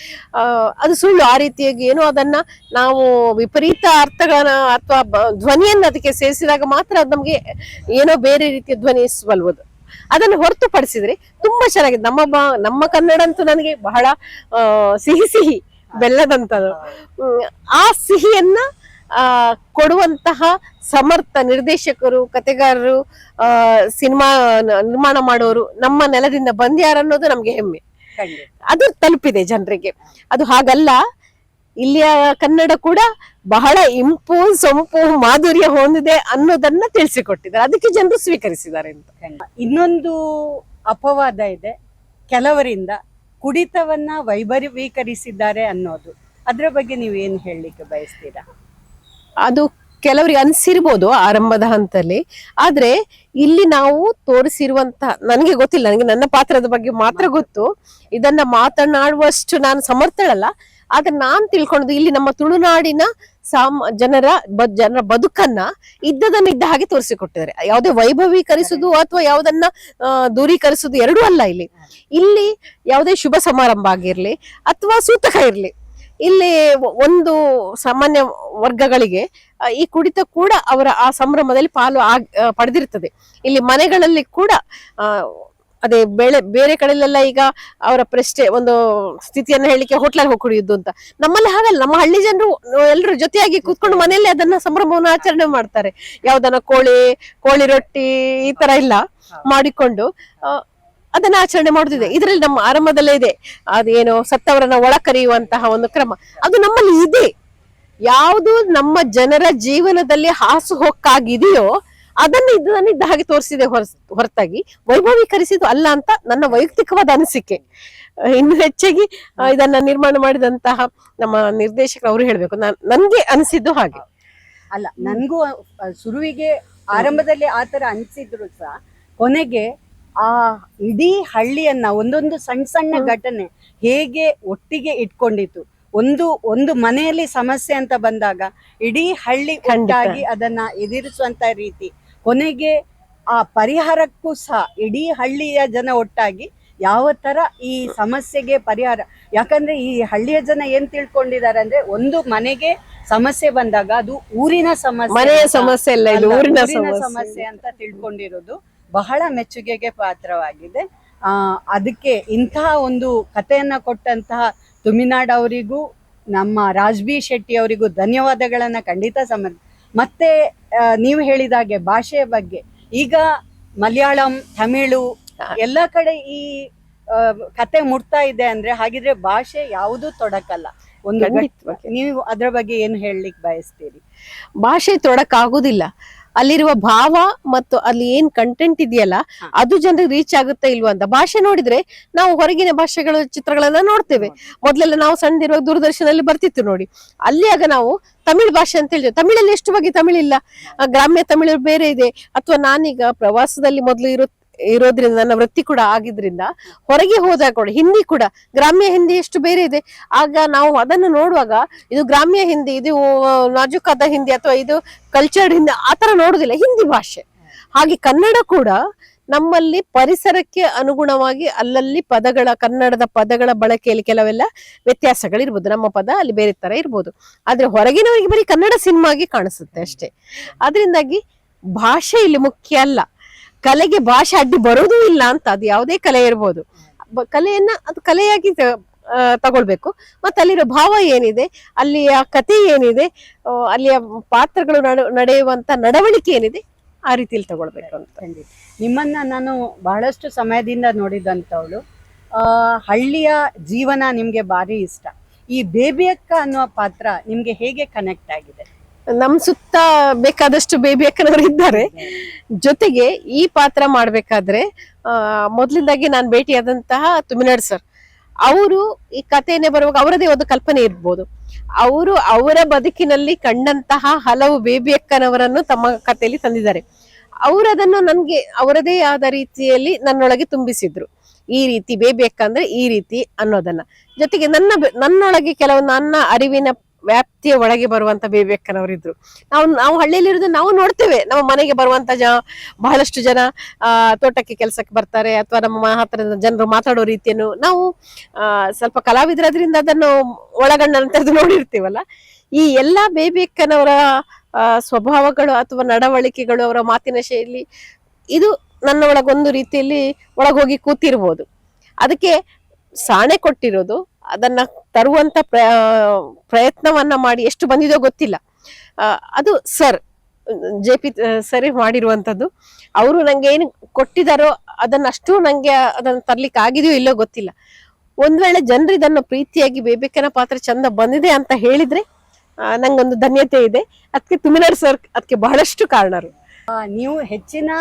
ಅದು ಸುಳ್ಳು. ಆ ರೀತಿಯಾಗಿ ಏನೋ ಅದನ್ನ ನಾವು ವಿಪರೀತ ಅರ್ಥಗಳನ್ನ ಅಥವಾ ಧ್ವನಿಯನ್ನ ಅದಕ್ಕೆ ಸೇರಿಸಿದಾಗ ಮಾತ್ರ ಅದು ನಮ್ಗೆ ಏನೋ ಬೇರೆ ರೀತಿಯ ಧ್ವನಿಸಬಲ್ಬೋದು ಅದನ್ನು ಹೊರತುಪಡಿಸಿದ್ರೆ ತುಂಬಾ ಚೆನ್ನಾಗಿದೆ. ನಮ್ಮ ನಮ್ಮ ಕನ್ನಡ ಅಂತೂ ನನಗೆ ಬಹಳ ಸಿಹಿ ಸಿಹಿ. ಬೆಲ್ಲದಂತದು ಹ್ಮ್, ಆ ಸಿಹಿಯನ್ನ ಆ ಕೊಡುವಂತಹ ಸಮರ್ಥ ನಿರ್ದೇಶಕರು ಕತೆಗಾರರು ಸಿನಿಮಾ ನಿರ್ಮಾಣ ಮಾಡೋರು ನಮ್ಮ ನೆಲದಿಂದ ಬಂದ್ಯಾರ ಅನ್ನೋದು ನಮ್ಗೆ ಹೆಮ್ಮೆ. ಅದು ತಲುಪಿದೆ ಜನರಿಗೆ. ಅದು ಹಾಗಲ್ಲ ಇಲ್ಲಿಯ ಕನ್ನಡ ಕೂಡ ಬಹಳ ಇಂಪು ಸೊಂಪು ಮಾಧುರ್ಯ ಹೊಂದಿದೆ ಅನ್ನೋದನ್ನ ತಿಳಿಸಿಕೊಟ್ಟಿದ್ದಾರೆ. ಅದಕ್ಕೆ ಜನರು ಸ್ವೀಕರಿಸಿದ್ದಾರೆ ಅಂತ. ಇನ್ನೊಂದು ಅಪವಾದ ಇದೆ. ಕೆಲವರಿಂದ ಕುಡಿತವನ್ನ ವೈಭವೀಕರಿಸಿದ್ದಾರೆ ಅನ್ನೋದು. ಅದ್ರ ಬಗ್ಗೆ ನೀವೇನು ಹೇಳಲಿಕ್ಕೆ ಬಯಸ್ತೀರಾ? ಅದು ಕೆಲವರಿಗೆ ಅನ್ಸಿರ್ಬೋದು ಆರಂಭದ ಹಂತದಲ್ಲಿ ಆದ್ರೆ ಇಲ್ಲಿ ನಾವು ತೋರಿಸಿರುವಂತಹ ನನಗೆ ಗೊತ್ತಿಲ್ಲ, ನನಗೆ ನನ್ನ ಪಾತ್ರದ ಬಗ್ಗೆ ಮಾತ್ರ ಗೊತ್ತು. ಇದನ್ನ ಮಾತನಾಡುವಷ್ಟು ನಾನು ಸಮರ್ಥಳಲ್ಲ. ಆದ್ರೆ ನಾನ್ ತಿಳ್ಕೊಂಡು ಇಲ್ಲಿ ನಮ್ಮ ತುಳುನಾಡಿನ ಸಾಮ ಜನರ ಜನರ ಬದುಕನ್ನ ಇದ್ದದನ್ನ ಇದ್ದ ಹಾಗೆ ತೋರಿಸಿಕೊಟ್ಟಿದ್ದಾರೆ. ಯಾವುದೇ ವೈಭವೀಕರಿಸುದು ಅಥವಾ ಯಾವುದನ್ನ ದೂರೀಕರಿಸುದು ಎರಡೂ ಅಲ್ಲ ಇಲ್ಲಿ. ಇಲ್ಲಿ ಯಾವುದೇ ಶುಭ ಸಮಾರಂಭ ಆಗಿರ್ಲಿ ಅಥವಾ ಸೂತಕ ಇರ್ಲಿ, ಇಲ್ಲಿ ಒಂದು ಸಾಮಾನ್ಯ ವರ್ಗಗಳಿಗೆ ಈ ಕುಡಿತ ಕೂಡ ಅವರ ಆ ಸಂಭ್ರಮದಲ್ಲಿ ಪಾಲು ಆಗ್- ಪಡೆದಿರ್ತದೆ. ಇಲ್ಲಿ ಮನೆಗಳಲ್ಲಿ ಕೂಡ ಅದೇ ಬೆಳೆ, ಬೇರೆ ಕಡೆಲೆಲ್ಲ ಈಗ ಅವರ ಪ್ರಶ್ನೆ, ಒಂದು ಸ್ಥಿತಿಯನ್ನ ಹೇಳಿಕೆ ಹೋಟ್ಲಲ್ಲಿ ಹೋಗಿ ಕುಡಿಯುದು ಅಂತ. ನಮ್ಮಲ್ಲಿ ಹಾಗಲ್ಲ, ನಮ್ಮ ಹಳ್ಳಿ ಜನರು ಎಲ್ಲರೂ ಜೊತೆಯಾಗಿ ಕೂತ್ಕೊಂಡು ಮನೆಯಲ್ಲೇ ಅದನ್ನ ಸಂಭ್ರಮವನ್ನು ಆಚರಣೆ ಮಾಡ್ತಾರೆ. ಯಾವ್ದನ್ನ ಕೋಳಿ ಕೋಳಿ ರೊಟ್ಟಿ ಈ ತರ ಇಲ್ಲ ಮಾಡಿಕೊಂಡು ಅದನ್ನ ಆಚರಣೆ ಮಾಡುತ್ತಿದೆ. ಇದರಲ್ಲಿ ನಮ್ಮ ಆರಂಭದಲ್ಲೇ ಇದೆ. ಅದೇನು ಸತ್ತವರನ್ನ ಒಳ ಕರೆಯುವಂತಹ ಒಂದು ಕ್ರಮ. ಅದು ನಮ್ಮಲ್ಲಿ ಇದೆ. ಯಾವುದು ನಮ್ಮ ಜನರ ಜೀವನದಲ್ಲಿ ಹಾಸು ಹೊಕ್ಕಾಗಿದೆಯೋ ಅದನ್ನ ಇದನ್ನ ಇದ್ದ ಹಾಗೆ ತೋರಿಸಿದೆ ಹೊರತಾಗಿ. ವೈಭವೀಕರಿಸಿದ್ದು ಅಲ್ಲ ಅಂತ ನನ್ನ ವೈಯಕ್ತಿಕವಾದ ಅನಿಸಿಕೆ. ಇನ್ನು ಹೆಚ್ಚಾಗಿ ಇದನ್ನ ನಿರ್ಮಾಣ ಮಾಡಿದಂತಹ ನಮ್ಮ ನಿರ್ದೇಶಕರು ಅವರು ಹೇಳ್ಬೇಕು. ನಾನ್ ನನ್ಗೆ ಅನಿಸಿದ್ದು ಹಾಗೆ. ಅಲ್ಲ ನನ್ಗೂ ಶುರುವಿಗೆ ಆರಂಭದಲ್ಲಿ ಆತರ ಅನಿಸಿದ್ರು ಸಹ. ಕೊನೆಗೆ ಆ ಇಡೀ ಹಳ್ಳಿಯನ್ನ ಒಂದೊಂದು ಸಣ್ಣ ಸಣ್ಣ ಘಟನೆ ಹೇಗೆ ಒಟ್ಟಿಗೆ ಇಟ್ಕೊಂಡಿತ್ತು. ಒಂದು ಒಂದು ಮನೆಯಲ್ಲಿ ಸಮಸ್ಯೆ ಅಂತ ಬಂದಾಗ ಇಡೀ ಹಳ್ಳಿ ಕಂಡಾಗಿ ಒಟ್ಟಾಗಿ ಅದನ್ನ ಎದುರಿಸುವಂತ ರೀತಿ ಕೊನೆಗೆ ಆ ಪರಿಹಾರಕ್ಕೂ ಸಹ ಇಡೀ ಹಳ್ಳಿಯ ಜನ ಒಟ್ಟಾಗಿ ಯಾವ ಥರ ಈ ಸಮಸ್ಯೆಗೆ ಪರಿಹಾರ ಯಾಕಂದ್ರೆ ಈ ಹಳ್ಳಿಯ ಜನ ಏನ್ ತಿಳ್ಕೊಂಡಿದ್ದಾರೆ ಅಂದ್ರೆ ಒಂದು ಮನೆಗೆ ಸಮಸ್ಯೆ ಬಂದಾಗ ಅದು ಊರಿನ ಸಮಸ್ಯೆ ಮನೆಯ ಸಮಸ್ಯೆ ಅಲ್ಲ, ಊರಿನ ಸಮಸ್ಯೆ. ಅಂತ ತಿಳ್ಕೊಂಡಿರೋದು ಬಹಳ ಮೆಚ್ಚುಗೆಗೆ ಪಾತ್ರವಾಗಿದೆ. ಆ ಅದಕ್ಕೆ ಇಂತಹ ಒಂದು ಕಥೆಯನ್ನ ಕೊಟ್ಟಂತಹ ತುಮಿನಾಡ್ ಅವರಿಗೂ ನಮ್ಮ ರಾಜ್ಬಿ ಶೆಟ್ಟಿ ಅವರಿಗೂ ಧನ್ಯವಾದಗಳನ್ನ ಖಂಡಿತ ಸಮ ಮತ್ತೆ ನೀವು ಹೇಳಿದಾಗೆ ಭಾಷೆಯ ಬಗ್ಗೆ. ಈಗ ಮಲಯಾಳಂ ತಮಿಳು ಎಲ್ಲ ಕಡೆ ಈ ಕತೆ ಮುಟ್ತಾ ಇದೆ ಅಂದ್ರೆ ಹಾಗಿದ್ರೆ ಭಾಷೆ ಯಾವುದು ತೊಡಕಲ್ಲ. ಒಂದು ನೀವು ಅದ್ರ ಬಗ್ಗೆ ಏನು ಹೇಳಲಿಕ್ಕೆ ಬಯಸ್ತೀರಿ? ಭಾಷೆ ತೊಡಕಾಗುದಿಲ್ಲ. ಅಲ್ಲಿರುವ ಭಾವ ಮತ್ತು ಅಲ್ಲಿ ಏನ್ ಕಂಟೆಂಟ್ ಇದೆಯಲ್ಲ ಅದು ಜನರಿಗೆ ರೀಚ್ ಆಗುತ್ತಾ ಇಲ್ವಾ ಅಂತ. ಭಾಷೆ ನೋಡಿದ್ರೆ ನಾವು ಹೊರಗಿನ ಭಾಷೆಗಳ ಚಿತ್ರಗಳನ್ನ ನೋಡ್ತೇವೆ. ಮೊದಲೆಲ್ಲ ನಾವು ಸಣ್ಣದಿರುವಾಗ ದೂರದರ್ಶನದಲ್ಲಿ ಬರ್ತಿತ್ತು ನೋಡಿ. ಅಲ್ಲಿ ಆಗ ನಾವು ತಮಿಳ್ ಭಾಷೆ ಅಂತ ಹೇಳ್ತೇವೆ ತಮಿಳಲ್ಲಿ ಎಷ್ಟು ಬಗೆ ತಮಿಳಿಲ್ಲ. ಗ್ರಾಮ್ಯ ತಮಿಳು ಬೇರೆ ಇದೆ. ಅಥವಾ ನಾನೀಗ ಪ್ರವಾಸದಲ್ಲಿ ಮೊದಲು ಇರೋ ಇರೋದ್ರಿಂದ, ನನ್ನ ವೃತ್ತಿ ಕೂಡ ಆಗಿದ್ರಿಂದ, ಹೊರಗೆ ಹೋದಾಗ ಕೂಡ, ಹಿಂದಿ ಕೂಡ, ಗ್ರಾಮ್ಯ ಹಿಂದಿ ಎಷ್ಟು ಬೇರೆ ಇದೆ. ಆಗ ನಾವು ಅದನ್ನು ನೋಡುವಾಗ, ಇದು ಗ್ರಾಮ್ಯ ಹಿಂದಿ, ಇದು ನಾಜುಕಾದ ಹಿಂದಿ ಅಥವಾ ಇದು ಕಲ್ಚರ್ಡ್ ಹಿಂದಿ ಆತರ ನೋಡುದಿಲ್ಲ ಹಿಂದಿ ಭಾಷೆ. ಹಾಗೆ ಕನ್ನಡ ಕೂಡ ನಮ್ಮಲ್ಲಿ ಪರಿಸರಕ್ಕೆ ಅನುಗುಣವಾಗಿ ಅಲ್ಲಲ್ಲಿ ಪದಗಳ, ಕನ್ನಡದ ಪದಗಳ ಬಳಕೆಯಲ್ಲಿ ಕೆಲವೆಲ್ಲ ವ್ಯತ್ಯಾಸಗಳಿರ್ಬೋದು. ನಮ್ಮ ಪದ ಅಲ್ಲಿ ಬೇರೆ ತರ ಇರ್ಬೋದು. ಆದ್ರೆ ಹೊರಗಿನವರಿಗೆ ಬರೀ ಕನ್ನಡ ಸಿನಿಮಾಗೆ ಕಾಣಿಸುತ್ತೆ ಅಷ್ಟೇ. ಅದರಿಂದಾಗಿ ಭಾಷೆ ಇಲ್ಲಿ ಮುಖ್ಯ ಅಲ್ಲ. ಕಲೆಗೆ ಭಾಷೆ ಅಡ್ಡಿ ಬರೋದೂ ಇಲ್ಲ ಅಂತ, ಅದು ಯಾವುದೇ ಕಲೆ ಇರ್ಬೋದು. ಕಲೆಯನ್ನ, ಅದು ಕಲೆಯಾಗಿ ತಗೊಳ್ಬೇಕು. ಮತ್ತೆ ಅಲ್ಲಿರೋ ಭಾವ ಏನಿದೆ? ಅಲ್ಲಿಯ ಕತೆ ಏನಿದೆ? ಅಲ್ಲಿಯ ಪಾತ್ರಗಳು ನಡೆ- ನಡೆಯುವಂತ ನಡವಳಿಕೆ ಏನಿದೆ? ಆ ರೀತಿಯಲ್ಲಿ ತಗೊಳ್ಬೇಕು ಅಂತ. ನಿಮ್ಮನ್ನ ನಾನು ಬಹಳಷ್ಟು ಸಮಯದಿಂದ ನೋಡಿದಂಥವಳು ಹಳ್ಳಿಯ ಜೀವನ ನಿಮ್ಗೆ ಭಾರಿ ಇಷ್ಟ. ಈ ಬೇಬಿ ಅಕ್ಕ ಅನ್ನುವ ಪಾತ್ರ ನಿಮ್ಗೆ ಹೇಗೆ ಕನೆಕ್ಟ್ ಆಗಿದೆ? ನಮ್ ಸುತ್ತ ಬೇಕಾದಷ್ಟು ಬೇಬಿ ಅಕ್ಕನವರು ಇದ್ದಾರೆ. ಜೊತೆಗೆ ಈ ಪಾತ್ರ ಮಾಡ್ಬೇಕಾದ್ರೆ ಮೊದಲಿಂದಾಗಿ ನಾನು ಭೇಟಿಯಾದಂತಹ ತುಮಿನಾಡ್ ಸರ್. ಅವರು ಈ ಕಥೆಯನ್ನೇ ಬರುವಾಗ ಅವರದೇ ಒಂದು ಕಲ್ಪನೆ ಇರ್ಬೋದು. ಅವರು ಅವರ ಬದುಕಿನಲ್ಲಿ ಕಂಡಂತಹ ಹಲವು ಬೇಬಿ ಅಕ್ಕನವರನ್ನು ತಮ್ಮ ಕಥೆಯಲ್ಲಿ ತಂದಿದ್ದಾರೆ. ಅವರದನ್ನು ನನ್ಗೆ ಅವರದೇ ಆದ ರೀತಿಯಲ್ಲಿ ನನ್ನೊಳಗೆ ತುಂಬಿಸಿದ್ರು. ಈ ರೀತಿ ಬೇಬಿ ಅಕ್ಕ ಅಂದ್ರೆ ಈ ರೀತಿ ಅನ್ನೋದನ್ನ. ಜೊತೆಗೆ ನನ್ನ ನನ್ನೊಳಗೆ ಕೆಲವು ನನ್ನ ಅರಿವಿನ ವ್ಯಾಪ್ತಿಯ ಒಳಗೆ ಬರುವಂತ ಬೇಬಿ ನಾವು ನಾವು ಹಳ್ಳಿಯಲ್ಲಿರೋದು ನಾವು ನೋಡ್ತೇವೆ. ನಮ್ಮ ಮನೆಗೆ ಬರುವಂತ ಜ, ಬಹಳಷ್ಟು ಜನ ತೋಟಕ್ಕೆ ಕೆಲಸಕ್ಕೆ ಬರ್ತಾರೆ ಅಥವಾ ನಮ್ಮ ಹತ್ತಿರದ ಜನರು ಮಾತಾಡೋ ರೀತಿಯನ್ನು ನಾವು ಸ್ವಲ್ಪ ಕಲಾವಿದರಾದ್ರಿಂದ ಅದನ್ನು ಒಳಗಣ್ಣಂತದ್ದು ನೋಡಿರ್ತೀವಲ್ಲ. ಈ ಎಲ್ಲಾ ಬೇಬಿ ಅಕ್ಕನವರ ಸ್ವಭಾವಗಳು ಅಥವಾ ನಡವಳಿಕೆಗಳು ಅವರ ಮಾತಿನ ಶೈಲಿ, ಇದು ನನ್ನ ಒಳಗೊಂದು ರೀತಿಯಲ್ಲಿ ಒಳಗೋಗಿ ಕೂತಿರ್ಬೋದು. ಅದಕ್ಕೆ ಸಾಣೆ ಕೊಟ್ಟಿರೋದು ಅದನ್ನ ತರುವಂತ ಪ್ರ ಪ್ರಯತ್ನವನ್ನ ಮಾಡಿ ಎಷ್ಟು ಬಂದಿದೋ ಗೊತ್ತಿಲ್ಲ. ಅದು ಸರ್, ಜೆ ಪಿ ಸರಿ ಮಾಡಿರುವಂತದ್ದು. ಅವರು ನಂಗೆ ಏನು ಕೊಟ್ಟಿದ್ದಾರೋ ಅದನ್ನಷ್ಟು ನಂಗೆ ಅದನ್ನ ತರ್ಲಿಕ್ಕೆ ಆಗಿದೆಯೋ ಇಲ್ಲೋ ಗೊತ್ತಿಲ್ಲ. ಒಂದ್ ವೇಳೆ ಜನರು ಇದನ್ನು ಪ್ರೀತಿಯಾಗಿ ಬೇಬೇಕನ ಪಾತ್ರ ಚಂದ ಬಂದಿದೆ ಅಂತ ಹೇಳಿದ್ರೆ ನಂಗೊಂದು ಧನ್ಯತೆ ಇದೆ. ಅದಕ್ಕೆ ತುಮಿನಾರ್ ಸರ್ ಅದಕ್ಕೆ ಬಹಳಷ್ಟು ಕಾರಣರು. ನೀವು ಹೆಚ್ಚಿನ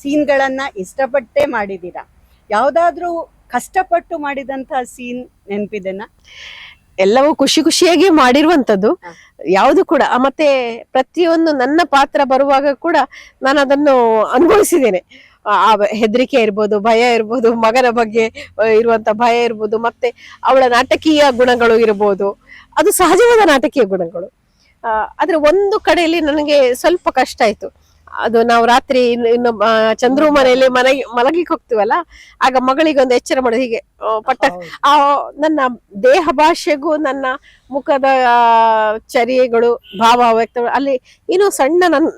ಸೀನ್ಗಳನ್ನ ಇಷ್ಟಪಟ್ಟೆ ಮಾಡಿದ್ದೀರಾ? ಯಾವ್ದಾದ್ರೂ ಕಷ್ಟಪಟ್ಟು ಮಾಡಿದಂತಹ ಸೀನ್ ನೆನಪಿದೆನ? ಎಲ್ಲವೂ ಖುಷಿ ಖುಷಿಯಾಗಿ ಮಾಡಿರುವಂತದ್ದು. ಯಾವುದು ಕೂಡ ಮತ್ತೆ ಪ್ರತಿಯೊಂದು ನನ್ನ ಪಾತ್ರ ಬರುವಾಗ ಕೂಡ ನಾನು ಅದನ್ನು ಅನುಭವಿಸಿದ್ದೇನೆ. ಆ ಹೆದರಿಕೆ ಇರ್ಬೋದು ಭಯ ಇರ್ಬೋದು ಮಗನ ಬಗ್ಗೆ ಇರುವಂತ ಭಯ ಇರ್ಬೋದು ಮತ್ತೆ ಅವಳ ನಾಟಕೀಯ ಗುಣಗಳು ಇರ್ಬೋದು. ಅದು ಸಹಜವಾದ ನಾಟಕೀಯ ಗುಣಗಳು. ಆದ್ರೆ ಒಂದು ಕಡೆಯಲ್ಲಿ ನನಗೆ ಸ್ವಲ್ಪ ಕಷ್ಟ ಆಯ್ತು. ಅದು ನಾವು ರಾತ್ರಿ ಇನ್ನು ಚಂದ್ರು ಮನೆಯಲ್ಲಿ ಮನೆಗೆ ಮಲಗಿಕ್ ಹೋಗ್ತೀವಲ್ಲ, ಆಗ ಮಗಳಿಗೆ ಒಂದು ಎಚ್ಚರ ಮಾಡೋದು ಹೀಗೆ ಪಟ್ಟ, ಆ, ನನ್ನ ದೇಹ ಭಾಷೆಗೂ ನನ್ನ ಮುಖದ ಚರ್ಯೆಗಳು, ಭಾವ ವ್ಯಕ್ತ ಅಲ್ಲಿ ಏನೋ ಸಣ್ಣ ನನ್ನ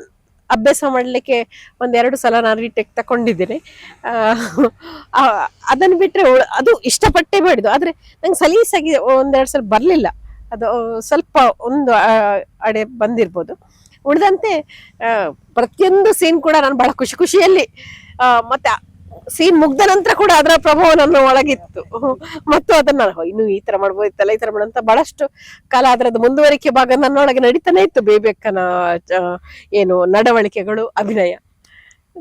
ಅಭ್ಯಾಸ ಮಾಡಲಿಕ್ಕೆ ಒಂದೆರಡು ಸಲ ನಾನು ರೀಟೆಕ್ ತಕೊಂಡಿದ್ದೀನಿ. ಅದನ್ನು ಬಿಟ್ಟರೆ ಅದು ಇಷ್ಟಪಟ್ಟೆ ಮಾಡಿದ್ದು ಆದ್ರೆ ನಂಗೆ ಸಲೀಸಾಗಿ ಒಂದೆರಡು ಸಲ ಬರಲಿಲ್ಲ. ಅದು ಸ್ವಲ್ಪ ಒಂದು ಅಡೆ ಬಂದಿರ್ಬೋದು. ಉಳಿದಂತೆ ಪ್ರತಿಯೊಂದು ಸೀನ್ ಕೂಡ ನಾನು ಬಹಳ ಖುಷಿ ಖುಷಿಯಲ್ಲಿ ಮತ್ತೆ ಸೀನ್ ಮುಗ್ದ ನಂತರ ಕೂಡ ಅದರ ಪ್ರಭಾವ ನನ್ನ ಒಳಗಿತ್ತು. ಮತ್ತು ಅದನ್ನ ಇನ್ನು ಈ ತರ ಮಾಡ್ಬೋದಿತ್ತಲ್ಲ ಈ ತರ ಮಾಡುವಂತ ಬಹಳಷ್ಟು ಕಾಲ ಅದರದ್ದು ಮುಂದುವರಿಕೆ ಭಾಗ ನನ್ನೊಳಗೆ ನಡೀತಾನೆ ಇತ್ತು. ಬೇಬೇಕನ ಏನು ನಡವಳಿಕೆಗಳು ಅಭಿನಯ.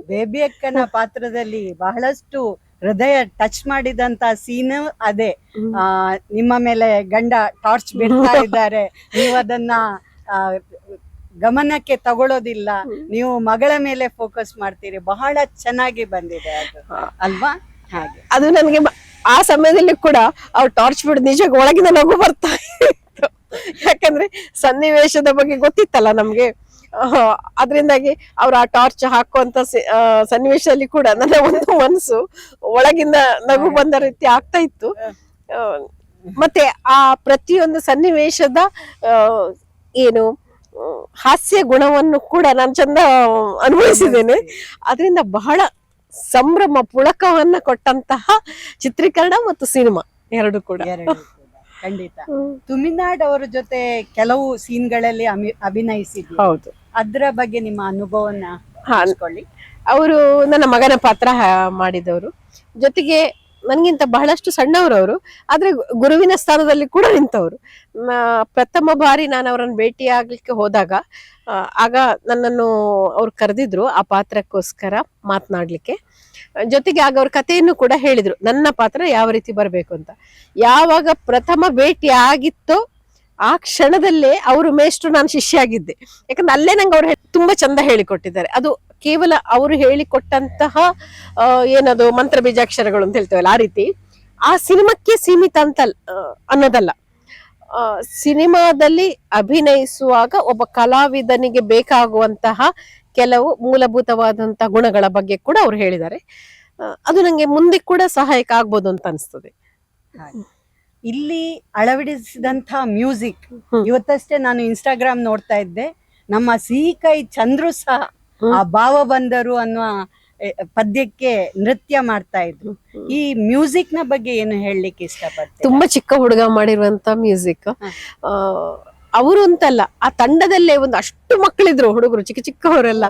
ಬೇಬಿಯಕ್ಕನ ಪಾತ್ರದಲ್ಲಿ ಬಹಳಷ್ಟು ಹೃದಯ ಟಚ್ ಮಾಡಿದಂತ ಸೀನ್ ಅದೇ. ಆ, ನಿಮ್ಮ ಮೇಲೆ ಗಂಡ ಟಾರ್ಚ್ ಬಿಡ್ತಾ ಇದ್ದಾರೆ. ನೀವು ಅದನ್ನ ಗಮನಕ್ಕೆ ತಗೊಳ್ಳೋದಿಲ್ಲ ನೀವು ಮಗಳ ಮೇಲೆ ಫೋಕಸ್ ಮಾಡ್ತೀರಿ. ಬಹಳ ಚೆನ್ನಾಗಿ ಬಂದಿದೆ ಅದು. ಅಲ್ವಾ? ಹಾಗೆ. ಅದು ನನಗೆ ಆ ಸಮಯದಲ್ಲಿ ಕೂಡ ಅವ್ರು ಟಾರ್ಚ್ ಬಿಡ್ ನಿಜ ಒಳಗಿನ ನಗು ಬರ್ತಾ ಇತ್ತು. ಯಾಕಂದ್ರೆ ಸನ್ನಿವೇಶದ ಬಗ್ಗೆ ಗೊತ್ತಿತ್ತಲ್ಲ ನಮ್ಗೆ. ಅದರಿಂದಾಗಿ ಅವ್ರ ಆ ಟಾರ್ಚ್ ಹಾಕುವಂತ ಸನ್ನಿವೇಶದಲ್ಲಿ ಕೂಡ ನನ್ನ ಒಂದು ಮನಸ್ಸು ಒಳಗಿಂದ ನಗು ಬಂದ ರೀತಿ ಆಗ್ತಾ ಇತ್ತು. ಮತ್ತೆ ಆ ಪ್ರತಿಯೊಂದು ಸನ್ನಿವೇಶದ ಏನು ಹಾಸ್ಯ ಗುಣವನ್ನು ಕೂಡ ನಾನು ಚಂದ ಅನುಭವಿಸಿದ್ದೇನೆ ಅದರಿಂದ ಬಹಳ ಸಂಭ್ರಮ ಪುಳಕವನ್ನ ಕೊಟ್ಟಂತಹ ಚಿತ್ರೀಕರಣ ಮತ್ತು ಸಿನಿಮಾ ಎರಡು ಕೂಡ. ಖಂಡಿತ. ತುಮಿನಾಡ್ ಅವರ ಜೊತೆ ಕೆಲವು ಸೀನ್ಗಳಲ್ಲಿ ಅಭಿನಯಿಸಿದ್ರು ಹೌದು. ಅದ್ರ ಬಗ್ಗೆ ನಿಮ್ಮ ಅನುಭವನ ಹಂಚ್ಕೊಳ್ಳಿ. ಅವರು ನನ್ನ ಮಗನ ಪಾತ್ರ ಮಾಡಿದವರು. ಜೊತೆಗೆ ನನ್ಗಿಂತ ಬಹಳಷ್ಟು ಸಣ್ಣವರು ಅವರು ಆದರೆ ಗುರುವಿನ ಸ್ಥಾನದಲ್ಲಿ ಕೂಡ ನಿಂತವರು. ಪ್ರಥಮ ಬಾರಿ ನಾನು ಅವರನ್ನು ಭೇಟಿ ಆಗ್ಲಿಕ್ಕೆ ಹೋದಾಗ ಆಗ ನನ್ನನ್ನು ಅವ್ರು ಕರೆದಿದ್ರು ಆ ಪಾತ್ರಕ್ಕೋಸ್ಕರ ಮಾತನಾಡಲಿಕ್ಕೆ. ಜೊತೆಗೆ ಆಗ ಅವ್ರ ಕಥೆಯನ್ನು ಕೂಡ ಹೇಳಿದರು, ನನ್ನ ಪಾತ್ರ ಯಾವ ರೀತಿ ಬರಬೇಕು ಅಂತ. ಯಾವಾಗ ಪ್ರಥಮ ಭೇಟಿ ಆಗಿತ್ತೋ ಆ ಕ್ಷಣದಲ್ಲೇ ಅವರು ಮೇಷ್ಟ್ರು ನಾನು ಶಿಷ್ಯ ಆಗಿದ್ದೆ ಯಾಕಂದ್ರೆ ಅಲ್ಲೇ ನಂಗೆ ಅವ್ರು ತುಂಬಾ ಚಂದ ಹೇಳಿಕೊಟ್ಟಿದ್ದಾರೆ. ಅದು ಕೇವಲ ಅವರು ಹೇಳಿಕೊಟ್ಟಂತಹ ಏನದು ಮಂತ್ರ ಬೀಜಾಕ್ಷರಗಳು ಅಂತ ಹೇಳ್ತೇವಲ್ಲ, ಆ ರೀತಿ. ಆ ಸಿನಿಮಾಕ್ಕೆ ಸೀಮಿತ ಅಂತ ಅನ್ನೋದಲ್ಲ. ಸಿನಿಮಾದಲ್ಲಿ ಅಭಿನಯಿಸುವಾಗ ಒಬ್ಬ ಕಲಾವಿದನಿಗೆ ಬೇಕಾಗುವಂತಹ ಕೆಲವು ಮೂಲಭೂತವಾದಂತಹ ಗುಣಗಳ ಬಗ್ಗೆ ಕೂಡ ಅವ್ರು ಹೇಳಿದ್ದಾರೆ. ಅದು ನಂಗೆ ಮುಂದೆ ಕೂಡ ಸಹಾಯಕ ಆಗ್ಬೋದು ಅಂತ ಅನಿಸ್ತದೆ. ಇಲ್ಲಿ ಅಳವಡಿಸಿದಂತ ಮ್ಯೂಸಿಕ್. ಇವತ್ತಷ್ಟೇ ನಾನು ಇನ್ಸ್ಟಾಗ್ರಾಮ್ ನೋಡ್ತಾ ಇದ್ದೆ. ನಮ್ಮ ಸಿಹಿ ಕೈ ಚಂದ್ರು ಸಹ ಆ ಭಾವ ಬಂದರು ಅನ್ನುವ ಪದ್ಯಕ್ಕೆ ನೃತ್ಯ ಮಾಡ್ತಾ ಇದ್ರು. ಈ ಮ್ಯೂಸಿಕ್ನ ಬಗ್ಗೆ ಏನು ಹೇಳಲಿಕ್ಕೆ ಇಷ್ಟಪಡ್ತೀನಿ ತುಂಬಾ ಚಿಕ್ಕ ಹುಡುಗ ಮಾಡಿರುವಂತ ಮ್ಯೂಸಿಕ್. ಹ. ಅವರು ಅಂತಲ್ಲ ಆ ತಂಡದಲ್ಲೇ ಒಂದು ಅಷ್ಟು ಮಕ್ಕಳಿದ್ರು ಹುಡುಗರು ಚಿಕ್ಕ ಚಿಕ್ಕವರೆಲ್ಲ.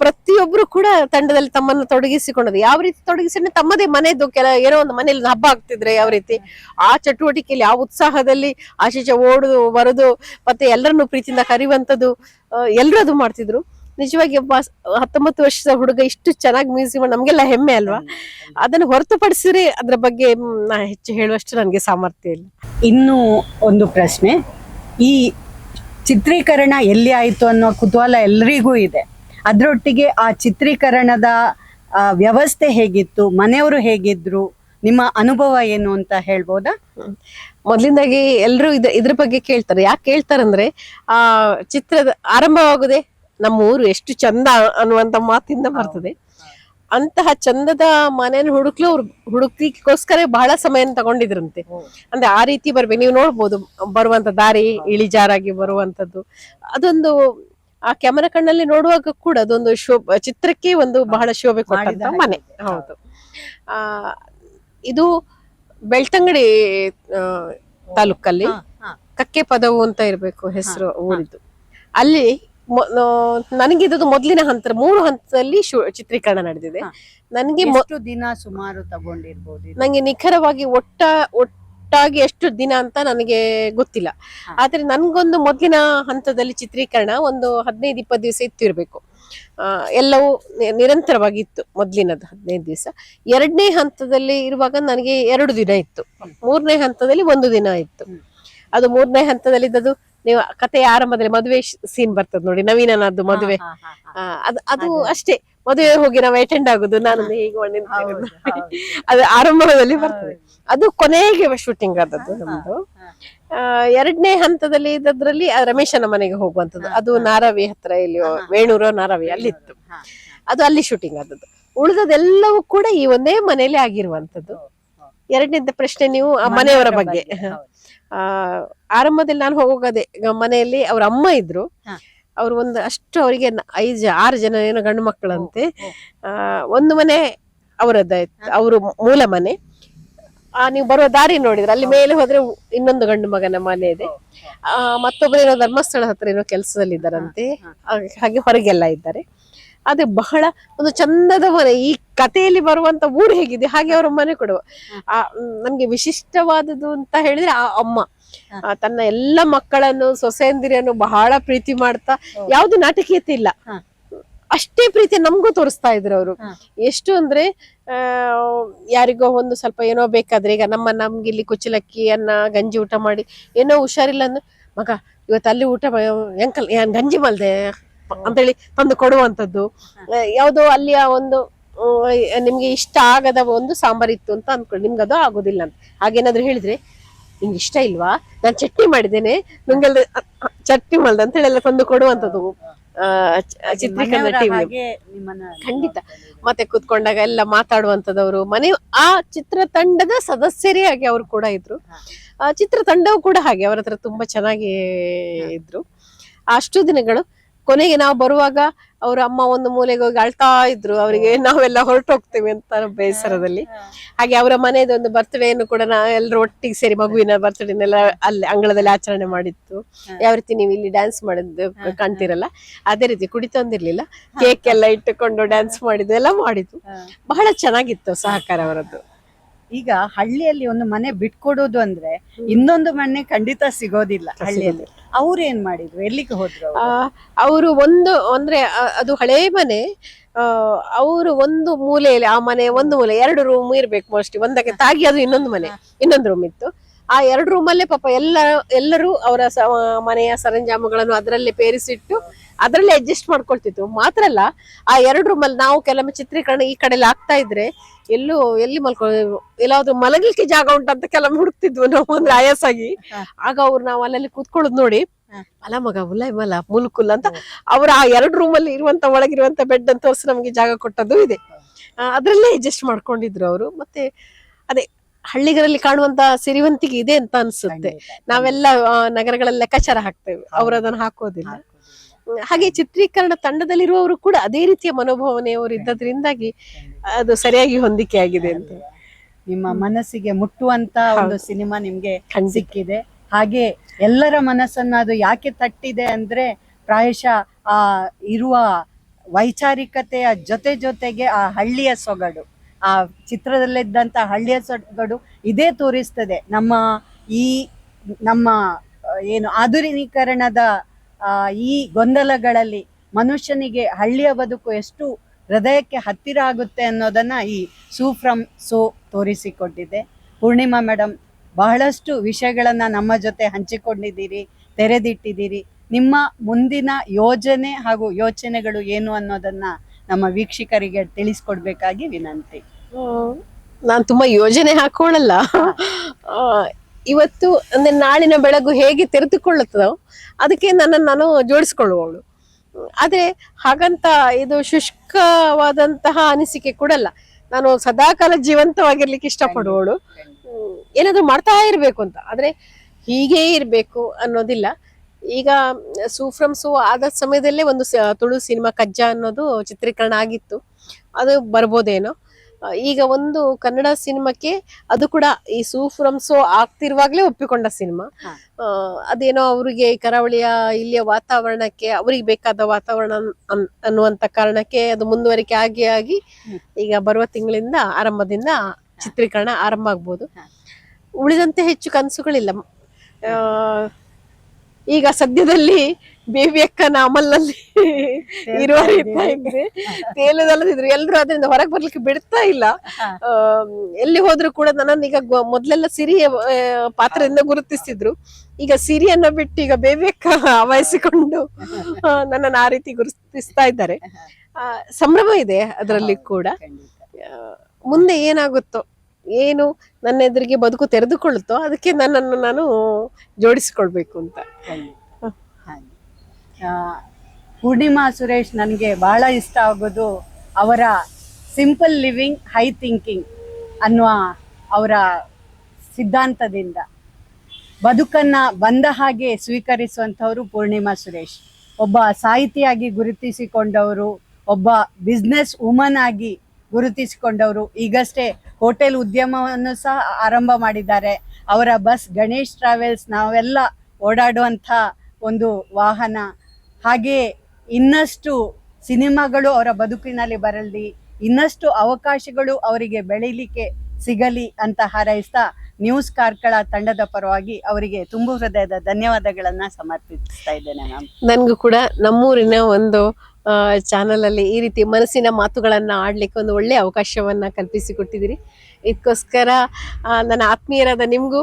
ಪ್ರತಿಯೊಬ್ಬರು ಪ್ರತಿಯೊಬ್ರು ಕೂಡ ತಂಡದಲ್ಲಿ ತಮ್ಮನ್ನು ತೊಡಗಿಸಿಕೊಂಡದ್ದು ಯಾವ ರೀತಿ ತೊಡಗಿಸಿದ್ರೆ ತಮ್ಮದೇ ಮನೆದು ಕೆಲ ಏನೋ ಒಂದು ಮನೇಲಿ ಹಬ್ಬ ಆಗ್ತಿದ್ರೆ ಯಾವ ರೀತಿ ಆ ಚಟುವಟಿಕೆಯಲ್ಲಿ ಆ ಉತ್ಸಾಹದಲ್ಲಿ ಆಶಿಶ ಓಡುದು ಬರೋದು ಮತ್ತೆ ಎಲ್ಲರನ್ನು ಪ್ರೀತಿಯಿಂದ ಕರೆಯುವಂಥದ್ದು ಎಲ್ಲರೂ ಅದು ಮಾಡ್ತಿದ್ರು. ನಿಜವಾಗಿ ಒಬ್ಬ ಹತ್ತೊಂಬತ್ತು ವರ್ಷದ ಹುಡುಗ ಇಷ್ಟು ಚೆನ್ನಾಗಿ ಮ್ಯೂಸಿಕ್ ನಮ್ಗೆಲ್ಲ ಹೆಮ್ಮೆ ಅಲ್ವಾ? ಅದನ್ನು ಹೊರತುಪಡಿಸಿದ್ರೆ ಅದ್ರ ಬಗ್ಗೆ ನಾ ಹೆಚ್ಚು ಹೇಳುವಷ್ಟು ನನಗೆ ಸಾಮರ್ಥ್ಯ ಇಲ್ಲ. ಇನ್ನು ಒಂದು ಪ್ರಶ್ನೆ. ಈ ಚಿತ್ರೀಕರಣ ಎಲ್ಲಿ ಆಯ್ತು ಅನ್ನೋ ಕುತೂಹಲ ಎಲ್ಲರಿಗೂ ಇದೆ. ಅದರೊಟ್ಟಿಗೆ ಆ ಚಿತ್ರೀಕರಣದ ಆ, ವ್ಯವಸ್ಥೆ ಹೇಗಿತ್ತು ಮನೆಯವರು ಹೇಗಿದ್ರು ನಿಮ್ಮ ಅನುಭವ ಏನು ಅಂತ ಹೇಳ್ಬೋದಾ? ಮೊದಲಿಂದಾಗಿ ಎಲ್ಲರೂ ಇದ ಇದ್ರ ಬಗ್ಗೆ ಕೇಳ್ತಾರೆ. ಯಾಕೆ ಕೇಳ್ತಾರಂದ್ರೆ ಆ ಚಿತ್ರದ ಆರಂಭವಾಗುದೇ ನಮ್ಮ ಊರು ಎಷ್ಟು ಚಂದ ಅನ್ನುವಂತ ಮಾತಿಂದ ಬರ್ತದೆ. ಅಂತಹ ಚಂದದ ಮನೆಯನ್ನು ಹುಡುಕ್ಲು ಅವ್ರು ಹುಡುಕ್ಲಿಕ್ಕೋಸ್ಕರ ಬಹಳ ಸಮಯನ ತಗೊಂಡಿದ್ರಂತೆ. ಅಂದ್ರೆ ಆ ರೀತಿ ಬರ್ಬೇಕು ನೀವು ನೋಡ್ಬೋದು ಬರುವಂತ ದಾರಿ ಇಳಿಜಾರಾಗಿ ಬರುವಂತದ್ದು. ಅದೊಂದು ಆ ಕ್ಯಾಮರಾ ಕಣ್ಣಲ್ಲಿ ನೋಡುವಾಗ ಕೂಡ ಅದೊಂದು ಶೋಭ ಚಿತ್ರಕ್ಕೆ ಒಂದು ಬಹಳ ಶೋಭೆ ಕೊಟ್ಟಂತ ಮನೆ. ಹೌದು. ಆ ಇದು ಬೆಳ್ತಂಗಡಿ ತಾಲೂಕಲ್ಲಿ. ಕಕ್ಕೆ ಪದವು ಅಂತ ಇರ್ಬೇಕು ಹೆಸರು ಊರಿದ್ದು. ಅಲ್ಲಿ ನನಗಿದ್ದು ಮೊದಲಿನ ಹಂತ ಮೂರು ಹಂತದಲ್ಲಿ ಚಿತ್ರೀಕರಣ ನಡೆದಿದೆ. ನನಗೆ ದಿನ ಸುಮಾರು ತಗೊಂಡಿರ್ಬೋದು ನನಗೆ ನಂಗೆ ನಿಖರವಾಗಿ ಒಟ್ಟ ಒಟ್ಟಾಗಿ ಎಷ್ಟು ದಿನ ಅಂತ ನನಗೆ ಗೊತ್ತಿಲ್ಲ. ಆದ್ರೆ ನನ್ಗೊಂದು ಮೊದಲಿನ ಹಂತದಲ್ಲಿ ಚಿತ್ರೀಕರಣ ಒಂದು ಹದಿನೈದು ಇಪ್ಪತ್ತು ದಿವಸ ಇತ್ತಿರ್ಬೇಕು. ಎಲ್ಲವೂ ನಿ- ನಿರಂತರವಾಗಿ ಇತ್ತು ಮೊದಲಿನದ್ದು ಹದಿನೈದು ದಿವಸ. ಎರಡನೇ ಹಂತದಲ್ಲಿ ಇರುವಾಗ ನನಗೆ ಎರಡು ದಿನ ಇತ್ತು. ಮೂರನೇ ಹಂತದಲ್ಲಿ ಒಂದು ದಿನ ಇತ್ತು. ಅದು ಮೂರನೇ ಹಂತದಲ್ಲಿ ಇದ್ದದ್ದು ನೀವು ಕಥೆಯ ಆರಂಭದಲ್ಲಿ ಮದುವೆ ಸೀನ್ ಬರ್ತದೆ ನೋಡಿ ನವೀನನದ್ದು ಮದುವೆ. ಅದು ಅದು ಅಷ್ಟೇ. ಮದುವೆ ಹೋಗಿ ನಾವು ಅಟೆಂಡ್ ಆಗುದು ನಾನು ಹೀಗೆ. <laughs> ಅದು ಆರಂಭದಲ್ಲಿ ಬರ್ತದೆ. ಅದು ಕೊನೆಗೆ ಶೂಟಿಂಗ್ ಆದದ್ದು ನಮ್ದು. ಎರಡನೇ ಹಂತದಲ್ಲಿ ಇದ್ದದ್ರಲ್ಲಿ ರಮೇಶನ ಮನೆಗೆ ಹೋಗುವಂತದ್ದು ಅದು ನಾರವಿ ಹತ್ರ ಇಲ್ಲಿ ವೇಣೂರ ನಾರವಿ ಅಲ್ಲಿತ್ತು. ಹಾ, ಅದು ಅಲ್ಲಿ ಶೂಟಿಂಗ್ ಆದದ್ದು. ಉಳಿದದೆಲ್ಲವೂ ಕೂಡ ಈ ಒಂದೇ ಮನೆಯಲ್ಲಿ ಆಗಿರುವಂತದ್ದು ಎರಡನೇದ ಪ್ರಶ್ನೆ ನೀವು ಆ ಮನೆಯವರ ಬಗ್ಗೆ. ಆ ಆರಂಭದಲ್ಲಿ ನಾನು ಹೋಗೋದೇ ಮನೆಯಲ್ಲಿ ಅವ್ರ ಅಮ್ಮ ಇದ್ರು. ಅವ್ರು ಒಂದು ಅಷ್ಟು ಅವರಿಗೆ ಐದು ಆರು ಜನ ಏನೋ ಗಂಡು ಮಕ್ಕಳಂತೆ. ಆ, ಒಂದು ಮನೆ ಅವರದ್ದಾಯ್ತು ಅವರು ಮೂಲ ಮನೆ. ಆ ನೀವು ಬರುವ ದಾರಿ ನೋಡಿದ್ರೆ ಅಲ್ಲಿ ಮೇಲೆ ಹೋದ್ರೆ ಇನ್ನೊಂದು ಗಂಡು ಮಗನ ಮನೆ ಇದೆ. ಏನೋ ಧರ್ಮಸ್ಥಳ ಹತ್ರ ಏನೋ ಕೆಲಸದಲ್ಲಿ ಇದ್ದಾರಂತೆ ಹಾಗೆ ಹೊರಗೆಲ್ಲ ಇದ್ದಾರೆ. ಆದ್ರೆ ಬಹಳ ಒಂದು ಚಂದದ ಮನೆ ಈ ಕಥೆಯಲ್ಲಿ ಬರುವಂತ ಊರು ಹೇಗಿದೆ? ಹಾಗೆ ಅವರ ಮನೆ ಕೊಡುವ. ಆ ನಮ್ಗೆ ವಿಶಿಷ್ಟವಾದದ್ದು ಅಂತ ಹೇಳಿದ್ರೆ ಆ ಅಮ್ಮ. ತನ್ನ ಎಲ್ಲ ಮಕ್ಕಳನ್ನು ಸೊಸೆಯಂದಿರನ್ನು ಬಹಳ ಪ್ರೀತಿ ಮಾಡ್ತಾ ಯಾವ್ದು ನಾಟಕೀಯತೆ ಇಲ್ಲ. ಅಷ್ಟೇ ಪ್ರೀತಿ ನಮಗೂ ತೋರಿಸ್ತಾ ಇದ್ರು ಅವರು. ಎಷ್ಟು ಅಂದ್ರೆ ಯಾರಿಗೋ ಒಂದು ಸ್ವಲ್ಪ ಏನೋ ಬೇಕಾದ್ರೆ ಈಗ ನಮ್ಮ ನಮ್ಗೆ ಇಲ್ಲಿ ಕುಚ್ಚಲಕ್ಕಿಯನ್ನ ಗಂಜಿ ಊಟ ಮಾಡಿ ಏನೋ ಹುಷಾರಿಲ್ಲ ಅಂದ್ರೆ ಮಗ ಇವತ್ತು ಅಲ್ಲಿ ಊಟ ಎಂಕಲ್ ಗಂಜಿ ಮಲ್ದೆ? ಅಂತೇಳಿ ತಂದು ಕೊಡುವಂತದ್ದು ಯಾವುದೋ ಅಲ್ಲಿಯ ಒಂದು ನಿಮ್ಗೆ ಇಷ್ಟ ಆಗದ ಒಂದು ಸಾಂಬಾರ್ ಇತ್ತು ಅಂತ ಅನ್ಕೊಂಡು ನಿಮ್ಗೆ ಅದು ಆಗೋದಿಲ್ಲ ಅಂತ. ಹಾಗೇನಾದ್ರು ಹೇಳಿದ್ರೆ ನಿಂಗೆ ಇಷ್ಟ ಇಲ್ವಾ? ನಾನು ಚಟ್ನಿ ಮಾಡಿದ್ದೇನೆ. ನಿಮ್ಗೆಲ್ಲ ಚಟ್ನಿ ಮಲ್ದ ಅಂತ ಹೇಳಿ ಎಲ್ಲ ತಂದು ಕೊಡುವಂತದ್ದು ಚಿತ್ರೀಕರಣ ಟೀಮ್ ಖಂಡಿತ. ಮತ್ತೆ ಕುತ್ಕೊಂಡಾಗ ಎಲ್ಲ ಮಾತಾಡುವಂತದವರು ಮನೆ ಆ ಚಿತ್ರತಂಡದ ಸದಸ್ಯರೇ ಆಗಿ ಅವರು ಕೂಡ ಇದ್ರು. ಆ ಚಿತ್ರತಂಡವು ಕೂಡ ಹಾಗೆ ಅವರ ಹತ್ರ ತುಂಬಾ ಚೆನ್ನಾಗಿ ಇದ್ರು. ಅಷ್ಟು ದಿನಗಳು ಕೊನೆಗೆ ನಾವು ಬರುವಾಗ ಅವ್ರ ಅಮ್ಮ ಒಂದು ಮೂಲೆಗೆ ಹೋಗಿ ಅಳ್ತಾ ಇದ್ರು. ಅವರಿಗೆ ನಾವೆಲ್ಲ ಹೊರಟೋಗ್ತೇವೆ ಅಂತ ಬೇಸರದಲ್ಲಿ. ಹಾಗೆ ಅವರ ಮನೆಯದು ಒಂದು ಬರ್ತ್ಡೇನು ಕೂಡ ನಾ ಎಲ್ಲರೂ ಒಟ್ಟಿಗೆ ಸೇರಿ ಮಗುವಿನ ಬರ್ತ್ಡೇನೆಲ್ಲ ಅಲ್ಲಿ ಅಂಗಳದಲ್ಲಿ ಆಚರಣೆ ಮಾಡಿತ್ತು. ಯಾವ ರೀತಿ ನೀವು ಇಲ್ಲಿ ಡ್ಯಾನ್ಸ್ ಮಾಡಿದ್ದು ಕಾಣ್ತಿರಲ್ಲ? ಅದೇ ರೀತಿ ಕುಡಿತಂದಿರ್ಲಿಲ್ಲ ಕೇಕ್ ಎಲ್ಲ ಇಟ್ಟುಕೊಂಡು ಡ್ಯಾನ್ಸ್ ಮಾಡಿದ್ದು ಎಲ್ಲ ಮಾಡಿದ್ದು. ಬಹಳ ಚೆನ್ನಾಗಿತ್ತು ಸಹಕಾರ ಅವರದ್ದು. ಈಗ ಹಳ್ಳಿಯಲ್ಲಿ ಒಂದು ಮನೆ ಬಿಟ್ಕೊಡೋದು ಅಂದ್ರೆ ಇನ್ನೊಂದು ಮನೆ ಖಂಡಿತ ಸಿಗೋದಿಲ್ಲ ಹಳ್ಳಿಯಲ್ಲಿ. ಅವ್ರು ಏನ್ ಮಾಡಿದ್ರು? ಎಲ್ಲಿಗೆ ಹೋದ್ರು ಅವ್ರು? ಒಂದು ಅಂದ್ರೆ ಅದು ಹಳೇ ಮನೆ. ಅವರು ಒಂದು ಮೂಲೆಯಲ್ಲಿ ಆ ಮನೆ ಒಂದು ಮೂಲೆ ಎರಡು ರೂಮ್ ಇರ್ಬೇಕು ಮೋಸ್ಟ್ಲಿ ಒಂದಕ್ಕೆ ತಾಗಿ ಅದು ಇನ್ನೊಂದು ಮನೆ ಇನ್ನೊಂದು ರೂಮ್ ಇತ್ತು. ಆ ಎರಡು ರೂಮಲ್ಲೇ ಪಾಪ ಎಲ್ಲ ಎಲ್ಲರೂ ಅವರ ಮನೆಯ ಸರಂಜಾಮುಗಳನ್ನು ಅದರಲ್ಲೇ ಪೇರಿಸಿಟ್ಟು ಅದರಲ್ಲೇ ಅಡ್ಜಸ್ಟ್ ಮಾಡ್ಕೊಳ್ತಿತ್ತು. ಮಾತ್ರ ಅಲ್ಲ ಆ ಎರಡು ರೂಮಲ್ಲಿ ನಾವು ಕೆಲವೊಮ್ಮೆ ಚಿತ್ರೀಕರಣ ಈ ಕಡೆ ಆಗ್ತಾ ಇದ್ರೆ ಎಲ್ಲೂ ಎಲ್ಲಿ ಮಲ್ಕೊ ಎಲ್ಲಾದ್ರು ಮಲಗಲಿಕ್ಕೆ ಜಾಗ ಉಂಟಂತ ಕೆಲವೊಮ್ಮೆ ಹುಡುಕ್ತಿದ್ವು ನಾವು ಅಂದ್ರೆ ಆಯಾಸಾಗಿ. ಆಗ ಅವ್ರು ನಾವು ಅಲ್ಲಲ್ಲಿ ಕೂತ್ಕೊಳ್ಳೋದು ನೋಡಿ ಮಲ ಮಗ ಉಲ್ಲ ಮಲ ಮುಲ್ಕುಲ್ ಅಂತ ಅವ್ರ ಆ ಎರಡು ರೂಮಲ್ಲಿ ಇರುವಂತ ಒಳಗಿರುವಂತ ಬೆಡ್ ಅಂತ ತೋರಿಸಿ ನಮಗೆ ಜಾಗ ಕೊಟ್ಟದ್ದು ಇದೆ. ಅದ್ರಲ್ಲೇ ಅಡ್ಜಸ್ಟ್ ಮಾಡ್ಕೊಂಡಿದ್ರು ಅವರು. ಮತ್ತೆ ಅದೇ ಹಳ್ಳಿಗಳಲ್ಲಿ ಕಾಣುವಂತ ಸಿರಿವಂತಿಗೆ ಇದೆ ಅಂತ ಅನ್ಸುತ್ತೆ. ನಾವೆಲ್ಲ ನಗರಗಳಲ್ಲಿ ಲೆಕ್ಕಾಚಾರ ಹಾಕ್ತೇವೆ. ಅವ್ರು ಅದನ್ನ ಹಾಕೋದಿಲ್ಲ. ಹಾಗೆ ಚಿತ್ರೀಕರಣ ತಂಡದಲ್ಲಿರುವವರು ಕೂಡ ಅದೇ ರೀತಿಯ ಮನೋಭಾವನೆಯವರು ಇದ್ದದ್ರಿಂದಾಗಿ ಅದು ಸರಿಯಾಗಿ ಹೊಂದಿಕೆ ಆಗಿದೆ ಅಂತ ನಿಮ್ಮ ಮನಸ್ಸಿಗೆ ಮುಟ್ಟುವಂತ ಒಂದು ಸಿನಿಮಾ ನಿಮ್ಗೆ. ಸಿಕ್ಕಿದೆ. ಹಾಗೆ ಎಲ್ಲರ ಮನಸ್ಸನ್ನ ಅದು ಯಾಕೆ ತಟ್ಟಿದೆ ಅಂದ್ರೆ ಪ್ರಾಯಶಃ ಆ ಇರುವ ವೈಚಾರಿಕತೆಯ ಜೊತೆ ಜೊತೆಗೆ ಆ ಹಳ್ಳಿಯ ಸೊಗಡು ಆ ಚಿತ್ರದಲ್ಲಿದ್ದಂತ ಹಳ್ಳಿಯ ಸೊಗಡು ಇದೇ ತೋರಿಸ್ತದೆ. ನಮ್ಮ ಈ ನಮ್ಮ ಏನು ಆಧುನೀಕರಣದ ಈ ಗೊಂದಲಗಳಲ್ಲಿ ಮನುಷ್ಯನಿಗೆ ಹಳ್ಳಿಯ ಬದುಕು ಎಷ್ಟು ಹೃದಯಕ್ಕೆ ಹತ್ತಿರ ಆಗುತ್ತೆ ಅನ್ನೋದನ್ನ ಈ ಸೂ ಫ್ರಮ್ ಸೋ ತೋರಿಸಿಕೊಟ್ಟಿದೆ. ಪೂರ್ಣಿಮಾ ಮೇಡಮ್ ಬಹಳಷ್ಟು ವಿಷಯಗಳನ್ನ ನಮ್ಮ ಜೊತೆ ಹಂಚಿಕೊಂಡಿದ್ದೀರಿ ತೆರೆದಿಟ್ಟಿದ್ದೀರಿ. ನಿಮ್ಮ ಮುಂದಿನ ಯೋಜನೆ ಹಾಗೂ ಯೋಚನೆಗಳು ಏನು ಅನ್ನೋದನ್ನ ನಮ್ಮ ವೀಕ್ಷಕರಿಗೆ ತಿಳಿಸ್ಕೊಡ್ಬೇಕಾಗಿ ವಿನಂತಿ. ನಾನು ತುಂಬಾ ಯೋಜನೆ ಹಾಕೊಳ್ಳಲ್ಲ ಇವತ್ತು ಅಂದ್ರೆ ನಾಳಿನ ಬೆಳಗು ಹೇಗೆ ತೆರೆದುಕೊಳ್ಳುತ್ತದೋ ಅದಕ್ಕೆ ನನ್ನನ್ನು ನಾನು ಜೋಡಿಸ್ಕೊಳ್ಳುವವಳು. ಆದರೆ ಹಾಗಂತ ಇದು ಶುಷ್ಕವಾದಂತಹ ಅನಿಸಿಕೆ ಕೊಡಲ್ಲ ನಾನು ಸದಾಕಾಲ ಜೀವಂತವಾಗಿರ್ಲಿಕ್ಕೆ ಇಷ್ಟಪಡುವವಳು. ಏನಾದರೂ ಮಾಡ್ತಾ ಇರಬೇಕು ಅಂತ. ಆದರೆ ಹೀಗೇ ಇರಬೇಕು ಅನ್ನೋದಿಲ್ಲ. ಈಗ ಸೂ ಫ್ರಮ್ ಸೂ ಆದ ಸಮಯದಲ್ಲೇ ಒಂದು ತುಳು ಸಿನಿಮಾ ಕಜ್ಜ ಅನ್ನೋದು ಚಿತ್ರೀಕರಣ ಆಗಿತ್ತು. ಅದು ಬರ್ಬೋದೇನೋ. ಈಗ ಒಂದು ಕನ್ನಡ ಸಿನಿಮಾಕ್ಕೆ ಅದು ಕೂಡ ಈ ಸೂ ಫ್ರಮ್ ಸೋ ಆಗ್ತಿರುವಾಗ್ಲೇ ಒಪ್ಪಿಕೊಂಡ ಸಿನಿಮಾ. ಅದೇನೋ ಅವರಿಗೆ ಕರಾವಳಿಯ ಇಲ್ಲಿಯ ವಾತಾವರಣಕ್ಕೆ ಅವರಿಗೆ ಬೇಕಾದ ವಾತಾವರಣ ಅನ್- ಅನ್ನುವಂತ ಕಾರಣಕ್ಕೆ ಅದು ಮುಂದುವರಿಕೆ ಆಗಿ ಆಗಿ ಈಗ ಬರುವ ತಿಂಗಳಿಂದ ಆರಂಭದಿಂದ ಚಿತ್ರೀಕರಣ ಆರಂಭ ಆಗ್ಬೋದು. ಉಳಿದಂತೆ ಹೆಚ್ಚು ಕನಸುಗಳಿಲ್ಲ. ಈಗ ಸದ್ಯದಲ್ಲಿ ಬೇಬಿ ಅಕ್ಕನ ಅಮಲ್ನಲ್ಲಿ ಇರುವ ರೀತಿ ಇದ್ರೆ ತೇಲುದಲ್ಲದಿದ್ರು ಎಲ್ರು ಅದರಿಂದ ಹೊರಗೆ ಬರ್ಲಿಕ್ಕೆ ಬಿಡ್ತಾ ಇಲ್ಲ. ಎಲ್ಲಿ ಹೋದ್ರು ಕೂಡ ನನ್ನ ಈಗ ಮೊದ್ಲೆಲ್ಲ ಸಿರಿಯ ಪಾತ್ರದಿಂದ ಗುರುತಿಸ್ತಿದ್ರು. ಈಗ ಸಿರಿಯನ್ನ ಬಿಟ್ಟು ಈಗ ಬೇಬಿ ಅಕ್ಕ ವಹಿಸಿಕೊಂಡು ನನ್ನನ್ನು ಆ ರೀತಿ ಗುರುತಿಸ್ತಾ ಇದ್ದಾರೆ. ಆ, ಸಂಭ್ರಮ ಇದೆ ಅದರಲ್ಲಿ ಕೂಡ. ಮುಂದೆ ಏನಾಗುತ್ತೋ ಏನು ನನ್ನ ಎದುರಿಗೆ ಬದುಕು ತೆರೆದುಕೊಳ್ಳುತ್ತೋ ಅದಕ್ಕೆ ನನ್ನನ್ನು ನಾನು ಜೋಡಿಸಿಕೊಳ್ಬೇಕು ಅಂತ. ಪೂರ್ಣಿಮಾ ಸುರೇಶ್ ನನಗೆ ಬಹಳ ಇಷ್ಟ ಆಗೋದು ಅವರ ಸಿಂಪಲ್ ಲಿವಿಂಗ್ ಹೈ ಥಿಂಕಿಂಗ್ ಅನ್ನುವ ಅವರ ಸಿದ್ಧಾಂತದಿಂದ. ಬದುಕನ್ನು ಬಂದ ಹಾಗೆ ಸ್ವೀಕರಿಸುವಂಥವರು ಪೂರ್ಣಿಮಾ ಸುರೇಶ್. ಒಬ್ಬ ಸಾಹಿತಿಯಾಗಿ ಗುರುತಿಸಿಕೊಂಡವರು, ಒಬ್ಬ ಬಿಸ್ನೆಸ್ ವುಮನ್ ಆಗಿ ಗುರುತಿಸಿಕೊಂಡವರು, ಈಗಷ್ಟೇ ಹೋಟೆಲ್ ಉದ್ಯಮವನ್ನು ಸಹ ಆರಂಭ ಮಾಡಿದ್ದಾರೆ. ಅವರ ಬಸ್ ಗಣೇಶ್ ಟ್ರಾವೆಲ್ಸ್ ನಾವೆಲ್ಲ ಓಡಾಡುವಂಥ ಒಂದು ವಾಹನ ಹಾಗೆ ಇನ್ನಷ್ಟು ಸಿನಿಮಾಗಳು ಅವರ ಬದುಕಿನಲ್ಲಿ ಬರಲಿ, ಇನ್ನಷ್ಟು ಅವಕಾಶಗಳು ಅವರಿಗೆ ಬೆಳೀಲಿಕ್ಕೆ ಸಿಗಲಿ ಅಂತ ಹಾರೈಸ್ತಾ ನ್ಯೂಸ್ ಕಾರ್ಕಳ ತಂಡದ ಪರವಾಗಿ ಅವರಿಗೆ ತುಂಬು ಹೃದಯದ ಧನ್ಯವಾದಗಳನ್ನ ಸಮರ್ಪಿಸ್ತಾ ಇದ್ದೇನೆ ನನ್ಗೂ ಕೂಡ ನಮ್ಮೂರಿನ ಒಂದು ಚಾನಲ್ ಅಲ್ಲಿ ಈ ರೀತಿ ಮನಸ್ಸಿನ ಮಾತುಗಳನ್ನ ಆಡ್ಲಿಕ್ಕೆ ಒಂದು ಒಳ್ಳೆ ಅವಕಾಶವನ್ನ ಕಲ್ಪಿಸಿಕೊಟ್ಟಿದ್ದೀರಿ. ಇದಕ್ಕೋಸ್ಕರ ನನ್ನ ಆತ್ಮೀಯರಾದ ನಿಮ್ಗೂ